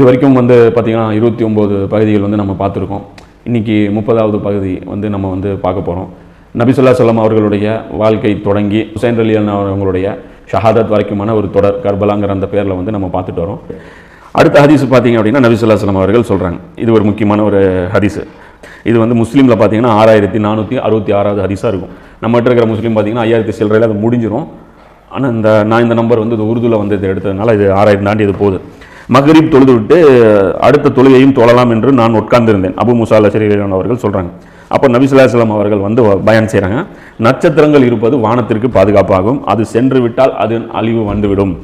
இது வரைக்கும் வந்து பார்த்திங்கன்னா இருபத்தி ஒம்பது பகுதிகள் வந்து நம்ம பார்த்துருக்கோம். இன்றைக்கி முப்பதாவது பகுதி வந்து நம்ம வந்து பார்க்க போகிறோம் நபிசுல்லா சொல்லம் அவர்களுடைய வாழ்க்கை தொடங்கி ஹுசைன் அலி அவங்களுடைய ஷஹாதத் வரைக்குமான ஒரு தொடர் கர்பலாங்கிற அந்த பேரில் வந்து நம்ம பார்த்துட்டு வரோம். அடுத்த ஹதீஸ் பார்த்தீங்க அப்படின்னா நபிசுல்லா சொல்லம் அவர்கள் சொல்கிறாங்க இது ஒரு முக்கியமான ஒரு ஹதீஸு. இது வந்து முஸ்லீமில் பார்த்தீங்கன்னா ஆறாயிரத்தி நானூற்றி அறுபத்தி ஆறாவது ஹதீஸாக இருக்கும். நம்மகிட்ட இருக்கிற முஸ்லீம் பார்த்தீங்கன்னா ஐயாயிரத்தி சில்லறையில் அது முடிஞ்சிடும் ஆனால் இந்த நான் இந்த நம்பர் வந்து இது உருதுல வந்து இது எடுத்ததுனால இது ஆறாயிரம் தாண்டி இது போகுது. மகரீப் தொழுதுவிட்டு அடுத்த தொழுகையும் தொழலாம் என்று நான் உட்கார்ந்திருந்தேன். அபு முசா அலசரி அவர்கள் சொல்கிறாங்க அப்போ நபிசுல்லாஸ்லாம் அவர்கள் வந்து பயன் செய்கிறாங்க நட்சத்திரங்கள் இருப்பது வானத்திற்கு பாதுகாப்பாகும். அது சென்று விட்டால் அது அழிவு வந்துவிடும்.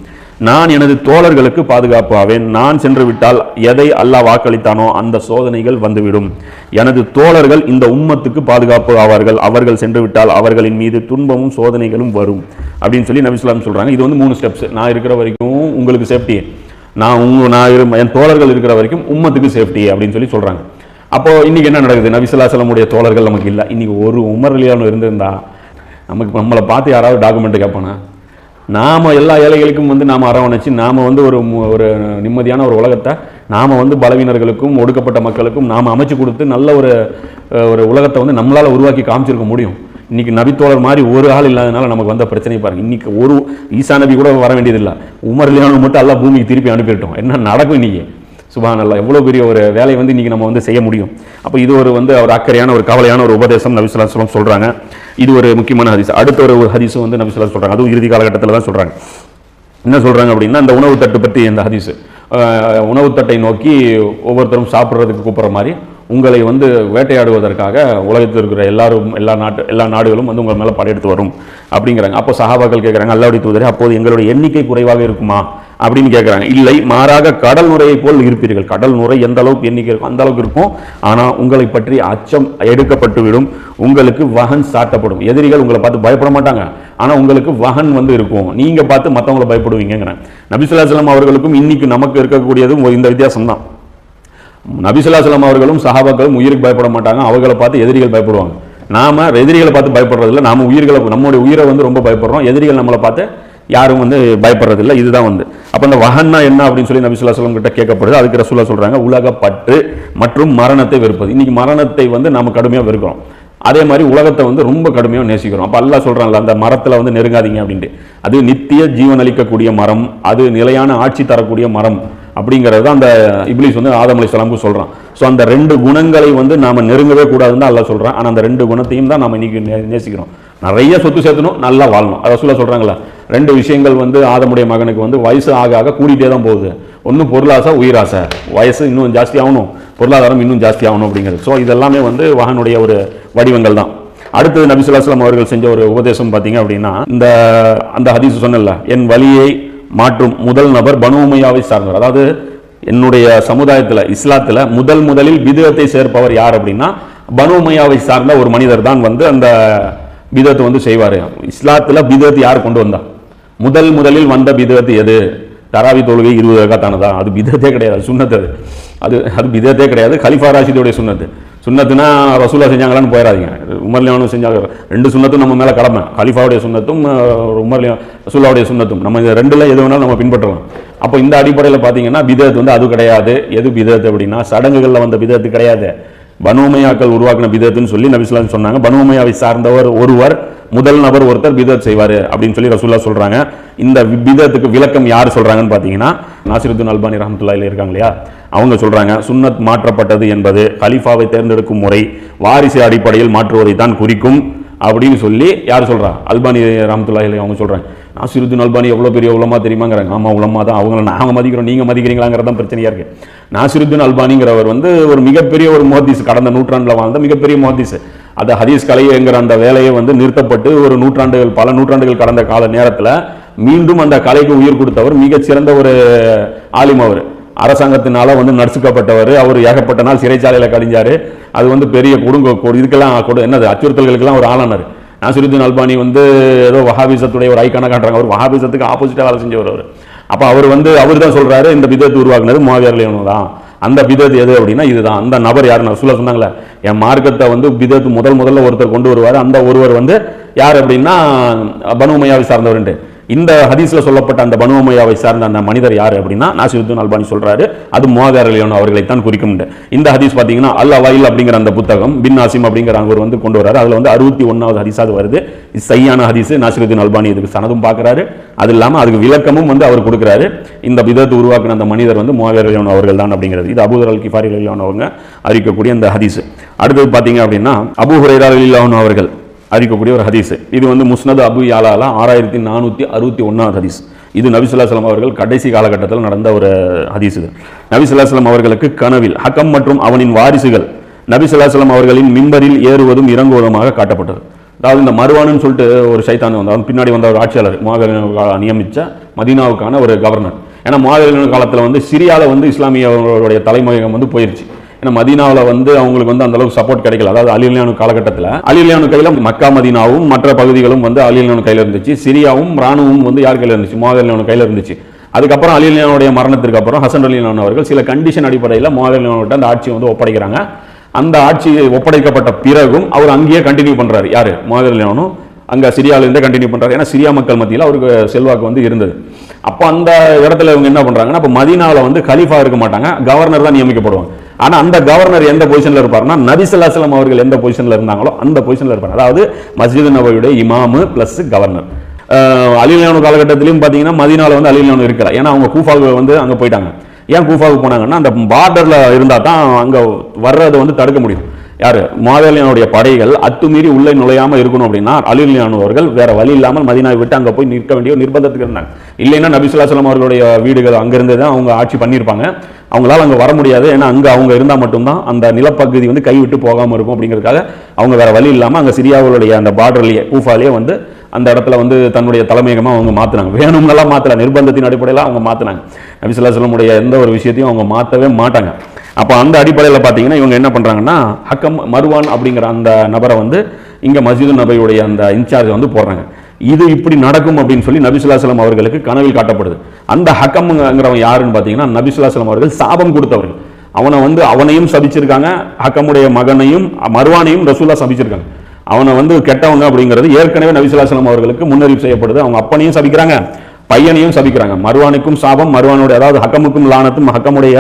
நான் எனது தோழர்களுக்கு பாதுகாப்பு ஆவேன் நான் சென்று விட்டால் எதை அல்லாஹ் வாக்களித்தானோ அந்த சோதனைகள் வந்துவிடும். எனது தோழர்கள் இந்த உம்மத்துக்கு பாதுகாப்பு ஆவார்கள். அவர்கள் சென்று விட்டால் அவர்களின் மீது துன்பமும் சோதனைகளும் வரும். அப்படின்னு சொல்லி நபிஸ்லாம் சொல்கிறாங்க இது வந்து மூணு ஸ்டெப்ஸ் நான் இருக்கிற வரைக்கும் உங்களுக்கு சேஃப்டி நான் உங்க நான் இரு என் தோழர்கள் இருக்கிற வரைக்கும் உம்மத்துக்கு சேஃப்டி அப்படின்னு சொல்லி சொல்கிறாங்க அப்போது இன்றைக்கி என்ன நடக்குது? நபிசுல்லாசலமுடைய தோழர்கள் நமக்கு இல்லை. இன்றைக்கி ஒரு உமர் அலியானு இருந்திருந்தா நமக்கு நம்மளை பார்த்து யாராவது டாக்குமெண்ட் கேட்பானா நாம் எல்லா ஏழைகளுக்கும் வந்து நாம் அரவணைச்சு நாம் வந்து ஒரு மு- ஒரு நிம்மதியான ஒரு உலகத்தை நாம் வந்து பலவீனர்களுக்கும் ஒடுக்கப்பட்ட மக்களுக்கும் நாம் அமைச்சு கொடுத்து நல்ல ஒரு ஒரு உலகத்தை வந்து நம்மளால் உருவாக்கி காமிச்சிருக்க முடியும். இன்னைக்கு நபித்தோழர் மாதிரி ஒரு ஆள் இல்லாதனால நமக்கு வந்த பிரச்சனை பாருங்க. இன்னைக்கு ஒரு ஈசா நபி கூட வர வேண்டியதில்லை. உமர் லியானு மட்டும் எல்லாம் பூமிக்கு திருப்பி அனுப்பிட்டோம் என்ன நடக்கும் இன்னைக்கு? சுபான் அல்லா எவ்வளோ பெரிய ஒரு வேலையை வந்து இன்றைக்கி நம்ம வந்து செய்ய முடியும். அப்போ இது ஒரு வந்து ஒரு அக்கறையான ஒரு கவலையான ஒரு உபதேசம் நபிசுல்லா சொல்லம் சொல்கிறாங்க இது ஒரு முக்கியமான ஹதீஸ். அடுத்த ஒரு ஒரு ஹதீஸும் வந்து நபிசுல்லா சொல்கிறாங்க அதுவும் இறுதி காலகட்டத்தில் தான் சொல்கிறாங்க என்ன சொல்கிறாங்க அப்படின்னா இந்த உணவு தட்டு பற்றி இந்த ஹதீஸ். உணவு தட்டை நோக்கி ஒவ்வொருத்தரும் சாப்பிட்றதுக்கு கூப்பிட்ற மாதிரி உங்களை வந்து வேட்டையாடுவதற்காக உலகத்தில் இருக்கிற எல்லாரும் எல்லா நாட்டு எல்லா நாடுகளும் வந்து உங்கள் மேலே படையெடுத்து வரும் அப்படிங்கிறாங்க. அப்போ சகாபாக்கள் கேட்குறாங்க அல்லாவுடைய தூதரே அப்போது எங்களுடைய எண்ணிக்கை குறைவாக இருக்குமா? அப்படின்னு கேட்குறாங்க இல்லை மாறாக கடல் நுரையை போல் இருப்பீர்கள். கடல் நுரை எந்த அளவுக்கு எண்ணிக்கை இருக்கும் அந்த அளவுக்கு இருக்கும். ஆனால் உங்களை பற்றி அச்சம் எடுக்கப்பட்டு விடும் உங்களுக்கு வகன் சாட்டப்படும். எதிரிகள் உங்களை பார்த்து பயப்பட மாட்டாங்க. ஆனால் உங்களுக்கு வகன் வந்து இருக்கும். நீங்கள் பார்த்து மற்றவங்களை பயப்படுவீங்கிறேன் நபிசுல்லாஸ்லாம் அவர்களுக்கும் இன்னைக்கு நமக்கு இருக்கக்கூடியதும் இந்த வித்தியாசம் தான் நபிசுல்லாசலம் அவர்களும் சஹாபாக்களும் உயிருக்கு பயப்பட மாட்டாங்க. அவங்கள பார்த்து எதிரிகள் பயப்படுவாங்க. நாம எதிரிகளை பார்த்து பயப்படுறதில்ல. நாம உயிர்களை நம்மளுடைய உயிரை வந்து ரொம்ப பயப்படுறோம். எதிரிகள் நம்மளை பார்த்து யாரும் வந்து பயப்படுறதில்ல. இதுதான் வந்து. அப்போ இந்த வகன்னா என்ன அப்படின்னு சொல்லி நபிசுல்லா சொல்லம் கிட்ட கேட்கப்படுது. அதுக்கு ரசூலா சொல்றாங்க உலக பற்று மற்றும் மரணத்தை வெறுப்பது. இன்னைக்கு மரணத்தை வந்து நம்ம கடுமையாக வெறுக்கிறோம். அதே மாதிரி உலகத்தை வந்து ரொம்ப கடுமையாக நேசிக்கிறோம். அப்போ அல்லா சொல்கிறாங்களா அந்த மரத்தில் வந்து நெருங்காதீங்க அப்படின்ட்டு. அது நித்திய ஜீவன் அளிக்கக்கூடிய மரம் அது நிலையான ஆட்சி தரக்கூடிய மரம். அப்படிங்கிறது தான் அந்த இப்ளீஸ் வந்து ஆதம் அலி சலாமுக்கு சொல்கிறான் ஸோ அந்த ரெண்டு குணங்களை வந்து நாம் நெருங்கவே கூடாதுன்னு தான் சொல்கிறான் ஆனால் அந்த ரெண்டு குணத்தையும் தான் நம்ம இன்னைக்கு நேசிக்கிறோம். நிறைய சொத்து சேர்த்தணும் நல்லா வாழணும். அதை சொல்ல சொல்கிறாங்களா ரெண்டு விஷயங்கள் வந்து ஆதமுடைய மகனுக்கு வந்து வயசு ஆக ஆக கூடிட்டே தான் போகுது. ஒன்றும் பொருளாசை உயிராசை வயசு இன்னும் ஜாஸ்தி ஆகணும். பொருளாதாரம் இன்னும் ஜாஸ்தி ஆகணும் அப்படிங்கிறது. ஸோ இதெல்லாமே வந்து வகனுடைய ஒரு வடிவங்கள் தான். அடுத்தது நபிசுல்லாஸ்லாம் அவர்கள் செஞ்ச ஒரு உபதேசம் பார்த்தீங்க அப்படின்னா இந்த அந்த ஹதீஸ் சொன்னல என் வழியை மாற்றும் முதல் நபர் பனு உமையாவை சார்ந்தவர். அதாவது என்னுடைய சமுதாயத்தில் இஸ்லாத்தில் முதல் முதலில் விதத்தை சேர்ப்பவர் யார் அப்படின்னா பனு உமையாவை சார்ந்த ஒரு மனிதர் தான் வந்து அந்த பிதத்தை வந்து செய்வார். இஸ்லாத்தில் விதத்தை யார் கொண்டு வந்தா? முதல் முதலில் வந்த விதத்து எது? தராவி தொழுகை இருபது ரகத்தானதா? அது விதத்தே கிடையாது சுண்ணத்து அது. அது விதத்தே பிதத்தே கிடையாது கலிஃபா ராஷிதோடைய சுண்ணத்து. சுண்ணத்துனா ரசூலா செஞ்சாங்களான்னு போயிடாதீங்க. உமர்லியானும் செஞ்சாங்க. ரெண்டு சுண்ணத்தும் நம்ம மேலே கடமை. கலிஃபாவுடைய சுண்ணத்தும் உமர்லியா ரசூலாவுடைய சுண்ணத்தும். நம்ம இந்த ரெண்டுல எது வேணாலும் நம்ம பின்பற்றலாம். அப்போ இந்த அடிப்படையில் பார்த்தீங்கன்னா பிதத் வந்து அது கிடையாது. எது பிதத் அப்படின்னா சடங்குகளில் வந்த பிதத்து கிடையாது. பனுமையாக்கள் உருவாக்கின பிதத்துன்னு சொல்லி நபிஸ்லாம் சொன்னாங்க. பனுமையாவை சார்ந்தவர் ஒருவர் முதல் நபர் ஒருத்தர் பிதத் செய்வார் அப்படின்னு சொல்லி ரசூல்லா சொல்கிறாங்க இந்த பிதத்துக்கு விளக்கம் யார் சொல்கிறாங்கன்னு பார்த்தீங்கன்னா நாசிருத்துன் அல்பானி ரஹமத்துல்லாயில் இருக்காங்க இல்லையா? அவங்க சொல்கிறாங்க சுன்னத் மாற்றப்பட்டது என்பது கலிஃபாவை தேர்ந்தெடுக்கும் முறை வாரிசு அடிப்படையில் மாற்றுவதை தான் குறிக்கும் அப்படின்னு சொல்லி யார் சொல்கிறா அல்பானி ரஹமத்துல்லாஹி அவங்க சொல்கிறாங்க நாசிருத்துன் அல்பானி எவ்வளோ பெரிய உலமா தெரியுமாங்கிறாங்க. ஆமாம் உலமா தான். அவங்கள நாங்கள் மதிக்கிறோம் நீங்கள் மதிக்கிறீங்களாங்கிறது தான் பிரச்சனையாக இருக்குது நாசிருத்துன் அல்பானிங்கிறவர் வந்து ஒரு மிகப்பெரிய ஒரு மோதிஸ் கடந்த நூற்றாண்டில் வாழ்ந்த மிகப்பெரிய மோதிஸ் அந்த ஹதீஸ் கலைங்கிற அந்த வேலையை வந்து நிறுத்தப்பட்டு ஒரு நூற்றாண்டுகள் பல நூற்றாண்டுகள் கடந்த கால நேரத்தில் மீண்டும் அந்த கலைக்கு உயிர் கொடுத்தவர் மிகச்சிறந்த ஒரு ஆலிம் அவர். அரசாங்கத்தினால வந்து நடுசுக்கப்பட்டவர். அவர் ஏகப்பட்ட நாள் சிறைச்சாலையில் கழிஞ்சார். அது வந்து பெரிய கொடுங்க கொடு- இதுக்கெல்லாம் கொடு என்னது அச்சுறுத்தல்களுக்கெல்லாம் ஒரு ஆளானார். நாசிருத்தீன் அல்பானி வந்து ஏதோ வஹாபிசத்துடைய ஒரு ஐக்கான காட்டுறாங்க. அவர் வஹாபிசத்துக்கு ஆப்போசிட்டாக வேலை செஞ்சவர் அவர். அப்போ அவர் வந்து அவர் தான் சொல்கிறாரு இந்த பிதத்து உருவாக்குனது மாவியார் தான். அந்த விதத்து எது அப்படின்னா இதுதான். அந்த நபர் யார் சொல்ல சொன்னாங்களே என் மார்க்கத்தை வந்து விதத்து முதல் முதல்ல ஒருத்தர் கொண்டு வருவார். அந்த ஒருவர் வந்து யார் அப்படின்னா பனுமையாவை சார்ந்தவர்ன்ட்டு. இந்த ஹதீஸில் சொல்லப்பட்ட அந்த பனுவமையாவை சார்ந்த அந்த மனிதர் யார் அப்படின்னா நாசிருத்தீன் அல்பானி சொல்கிறாரு அது மோகார் அலியோன் அவர்களைத்தான் குறிக்கும் இந்த ஹதீஸ் பார்த்தீங்கன்னா அல் வாயில் அப்படிங்கிற அந்த புத்தகம் பின் நாசிம் அப்படிங்கிற அவர் வந்து கொண்டு வராரு அதில் வந்து அறுபத்தி ஒன்றாவது ஹதீஸாக வருது. சையான ஹதீஸ். நாசிருத்தீன் அல்பானி இதுக்கு சனதும் பார்க்கறாரு அது இல்லாமல் அதுக்கு விளக்கமும் வந்து அவர் கொடுக்குறாரு. இந்த விதத்தை உருவாக்கின அந்த மனிதர் வந்து மோகார் அலியோன் அவர்கள் தான் அப்படிங்கிறது. இது அபூதர் அல் கிஃபாரி அலியோன் அவங்க அறிவிக்கக்கூடிய அந்த ஹதீஸ். அடுத்தது பார்த்தீங்க அப்படின்னா அபு ஹுரேரா அலில்லாஹன் அவர்கள் அறிவிக்கக்கூடிய ஒரு ஹதீஸ். இது வந்து முஸ்னது அபு யாலாலா ஆறாயிரத்தி நானூற்றி அறுபத்தி ஒன்றாவது ஹதீஸ். இது நபிசுல்லாஸ்லாம் அவர்கள் கடைசி காலகட்டத்தில் நடந்த ஒரு ஹதீஸ் இது. நபிசுல்லாஸ்லாம் அவர்களுக்கு கனவில் ஹக்கம் மற்றும் அவனின் வாரிசுகள் நபிசுல்லாஸ்லாம் அவர்களின் மிம்பரில் ஏறுவதும் இறங்குவதுமாக காட்டப்பட்டது. அதாவது இந்த மருவானுன்னு சொல்லிட்டு ஒரு சைத்தான் வந்தார் பின்னாடி வந்த ஒரு ஆட்சியாளர் மாவீரன் நியமித்த மதீனாவுக்கான ஒரு கவர்னர் ஏன்னா மாவீரன் காலத்தில் வந்து சிரியாவில் வந்து இஸ்லாமியர்களுடைய தலைமையகம் வந்து போயிருச்சு. மதீனாவில் வந்து அவங்களுக்கு வந்து அந்த அளவுக்கு சப்போர்ட் கிடைக்கல. அதாவது அலிலியானு காலகட்டத்தில் அலிலியானு கையில் மக்கா மதீனாவும் மற்ற பகுதிகளும் வந்து அலிலியானு கையில் இருந்துச்சு. சிரியாவும் ராணுவமும் வந்து யார் கையில் இருந்துச்சு? மாவீரன் கையில் இருந்துச்சு. அதுக்கப்புறம் அலிலியானுடைய மரணத்திற்கு அப்புறம் ஹசன் அலிலான் அவர்கள் சில கண்டிஷன் அடிப்படையில் மாவீரன் அந்த ஆட்சியை வந்து ஒப்படைக்கிறாங்க. அந்த ஆட்சி ஒப்படைக்கப்பட்ட பிறகும் அவர் அங்கேயே கண்டினியூ பண்ணுறாரு யார்? மாவீரனும் அங்கே சிரியாவிலேருந்தே கண்டினியூ பண்ணுறாரு ஏன்னா சிரியா மக்கள் மத்தியில் அவருக்கு செல்வாக்கு வந்து இருந்தது. அப்போ அந்த இடத்துல இவங்க என்ன பண்ணுறாங்கன்னா அப்போ மதீனாவில் வந்து கலீஃபா இருக்க மாட்டாங்க. கவர்னர் தான் நியமிக்கப்படுவாங்க. ஆனால் அந்த கவர்னர் எந்த பொசிஷன்ல இருப்பாருன்னா நபிசல்லாஸ்லாம் அவர்கள் எந்த பொசிஷனில் இருந்தாங்களோ அந்த பொசிஷனில் இருப்பாங்க அதாவது மஸ்ஜித் நபவியுடைய இமாமு பிளஸ் கவர்னர் அலிலியானு காலகட்டத்திலையும் பார்த்தீங்கன்னா மதினாவில் வந்து அலிலியானு இருக்கல ஏன்னா அவங்க கூஃபாவுக்கு வந்து அங்கே போயிட்டாங்க. ஏன் கூஃபாவுக்கு போனாங்கன்னா அந்த பார்டரில் இருந்தால் தான் அங்கே வர்றதை வந்து தடுக்க முடியும். யார்? மாவேலியானுடைய படைகள் அத்துமீறி உள்ளே நுழையாமல் இருக்கணும் அப்படின்னா அலிலியானு அவர்கள் வேற வழி இல்லாமல் மதினாவை விட்டு அங்கே போய் நிற்க வேண்டிய நிர்பந்தத்துக்கு இருந்தாங்க. இல்லைன்னா நபிசுல்லாசலம் அவர்களுடைய வீடுகள் அங்கேருந்து தான் அவங்க ஆட்சி பண்ணியிருப்பாங்க. அவங்களால அங்கே வர முடியாது. ஏன்னா அங்கே அவங்க இருந்தால் மட்டும்தான் அந்த நிலப்பகுதி வந்து கைவிட்டு போகாமல் இருக்கும் அப்படிங்கிறதுக்காக அவங்க வேற வழி இல்லாமல் அங்கே சிரியாவுடைய அந்த பார்டர்லேயே கூஃபாலேயே வந்து அந்த இடத்துல வந்து தன்னுடைய தலைமையகமாக அவங்க மாற்றினாங்க வேணும்னெல்லாம் மாத்தல. நிர்பந்தத்தின் அடிப்படையில் அவங்க மாற்றினாங்க நபிசுல்லாசலமுடைய எந்த ஒரு விஷயத்தையும் அவங்க மாற்றவே மாட்டாங்க. அப்போ அந்த அடிப்படையில் பார்த்தீங்கன்னா இவங்க என்ன பண்ணுறாங்கன்னா ஹக்கம் மருவான் அப்படிங்கிற அந்த நபரை வந்து இங்கே மஸ்ஜிது நபையுடைய அந்த இன்சார்ஜ் வந்து போடுறாங்க. இது இப்படி நடக்கும் அப்படின்னு சொல்லி நபிசுல்லாசலம் அவர்களுக்கு கனவில் காட்டப்படுது. அந்த ஹக்கம்ங்கிறவன் யாருன்னு பார்த்தீங்கன்னா நபிசுல்லாசலம் அவர்கள் சாபம் கொடுத்தவர்கள். அவனை வந்து அவனையும் சபிச்சிருக்காங்க ஹக்கமுடைய மகனையும் மருவானையும் ரசூலா சபிச்சிருக்காங்க. அவனை வந்து கெட்டவங்க அப்படிங்கிறது ஏற்கனவே நபிசுல்லாசலம் அவர்களுக்கு முன்னறிவு செய்யப்படுது. அவங்க அப்பனையும் சபிக்கிறாங்க. பையனையும் சபிக்கிறாங்க. மருவானுக்கும் சாபம் மருவானுடைய அதாவது ஹக்கமுக்கும் லானத்தும் ஹக்கமுடைய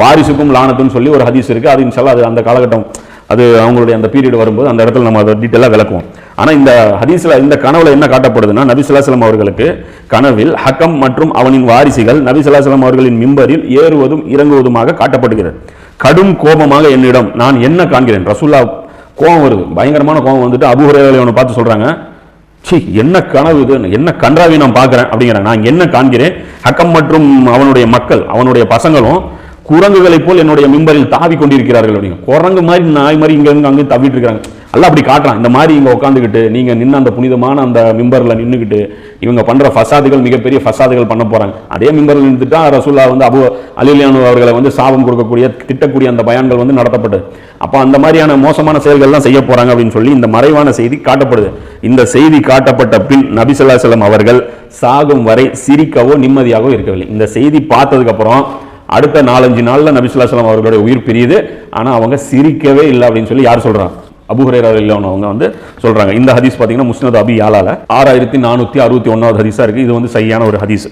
வாரிசுக்கும் லானத்தும் சொல்லி ஒரு ஹதீஸ் இருக்கு. அது இன்ஷால்லா அது அந்த காலகட்டம் அது அவங்களுடைய அந்த பீரியட் வரும்போது அந்த இடத்துல நம்ம அதை டீட்டெயிலாக விளக்குவோம். ஆனால் இந்த ஹதீஸில் இந்த கனவுல என்ன காட்டப்படுதுன்னா நபி அவர்களுக்கு கனவில் ஹக்கம் மற்றும் அவனின் வாரிசுகள் நபி அவர்களின் மிம்பரில் ஏறுவதும் இறங்குவதுமாக காட்டப்படுகிறது. கடும் கோபமாக என்னிடம் நான் என்ன காண்கிறேன்? ரசூல்லா கோபம் வருது. பயங்கரமான கோபம் வந்துட்டு அபுஹுரேலை அவனை பார்த்து சொல்கிறாங்க சி என்ன கனவு இது? என்ன கன்றாவை நான் பார்க்குறேன் அப்படிங்கிற நான் என்ன காண்கிறேன்? ஹக்கம் மற்றும் அவனுடைய மக்கள் அவனுடைய பசங்களும் குரங்குகளைப் போல் என்னுடைய மிம்பரில் தாவி கொண்டிருக்கிறார்கள் அப்படிங்க. குரங்கு மாதிரி நாய் மாதிரி இங்கே அங்கே தவிட்டு இருக்காங்க எல்லாம் அப்படி காட்டுறான். இந்த மாதிரி இங்க உட்காந்துக்கிட்டு நீங்க நின்று அந்த புனிதமான அந்த மிம்பர்ல நின்றுக்கிட்டு இவங்க பண்ற ஃபசாதுகள் மிகப்பெரிய ஃபசாதுகள் பண்ண போறாங்க. அதே மிம்பரில் நின்றுட்டா ரசூல்லா வந்து அபு அலிலியானு அவர்களை வந்து சாபம் கொடுக்கக்கூடிய திட்டக்கூடிய அந்த பயான்கள் வந்து நடத்தப்பட்டு. அப்போ அந்த மாதிரியான மோசமான செயல்கள்லாம் செய்ய போறாங்க அப்படின்னு சொல்லி இந்த மறைவான செய்தி காட்டப்படுது. இந்த செய்தி காட்டப்பட்ட பின் நபி செல்லம் அவர்கள் சாகும் வரை சிரிக்கவோ நிம்மதியாகவோ இருக்கவில்லை. இந்த செய்தி பார்த்ததுக்கு அப்புறம் அடுத்த நாலஞ்சு நாளில் நபிசுல்லா நபிசுல்லாஸ்லாம் அவர்களுடைய உயிர் பிரியுது. ஆனால் அவங்க சிரிக்கவே இல்லை அப்படின்னு சொல்லி யார் சொல்கிறான் அபுஹரேரா அவங்க வந்து சொல்றாங்க. இந்த ஹதீஸ் பார்த்தீங்கன்னா முஸ்னத் அபி யாலால ஆறாயிரத்தி நானூத்தி அறுபத்தி ஒன்னாவது ஹதீஸா இருக்கு. இது வந்து சரியான ஒரு ஹதீஸ்.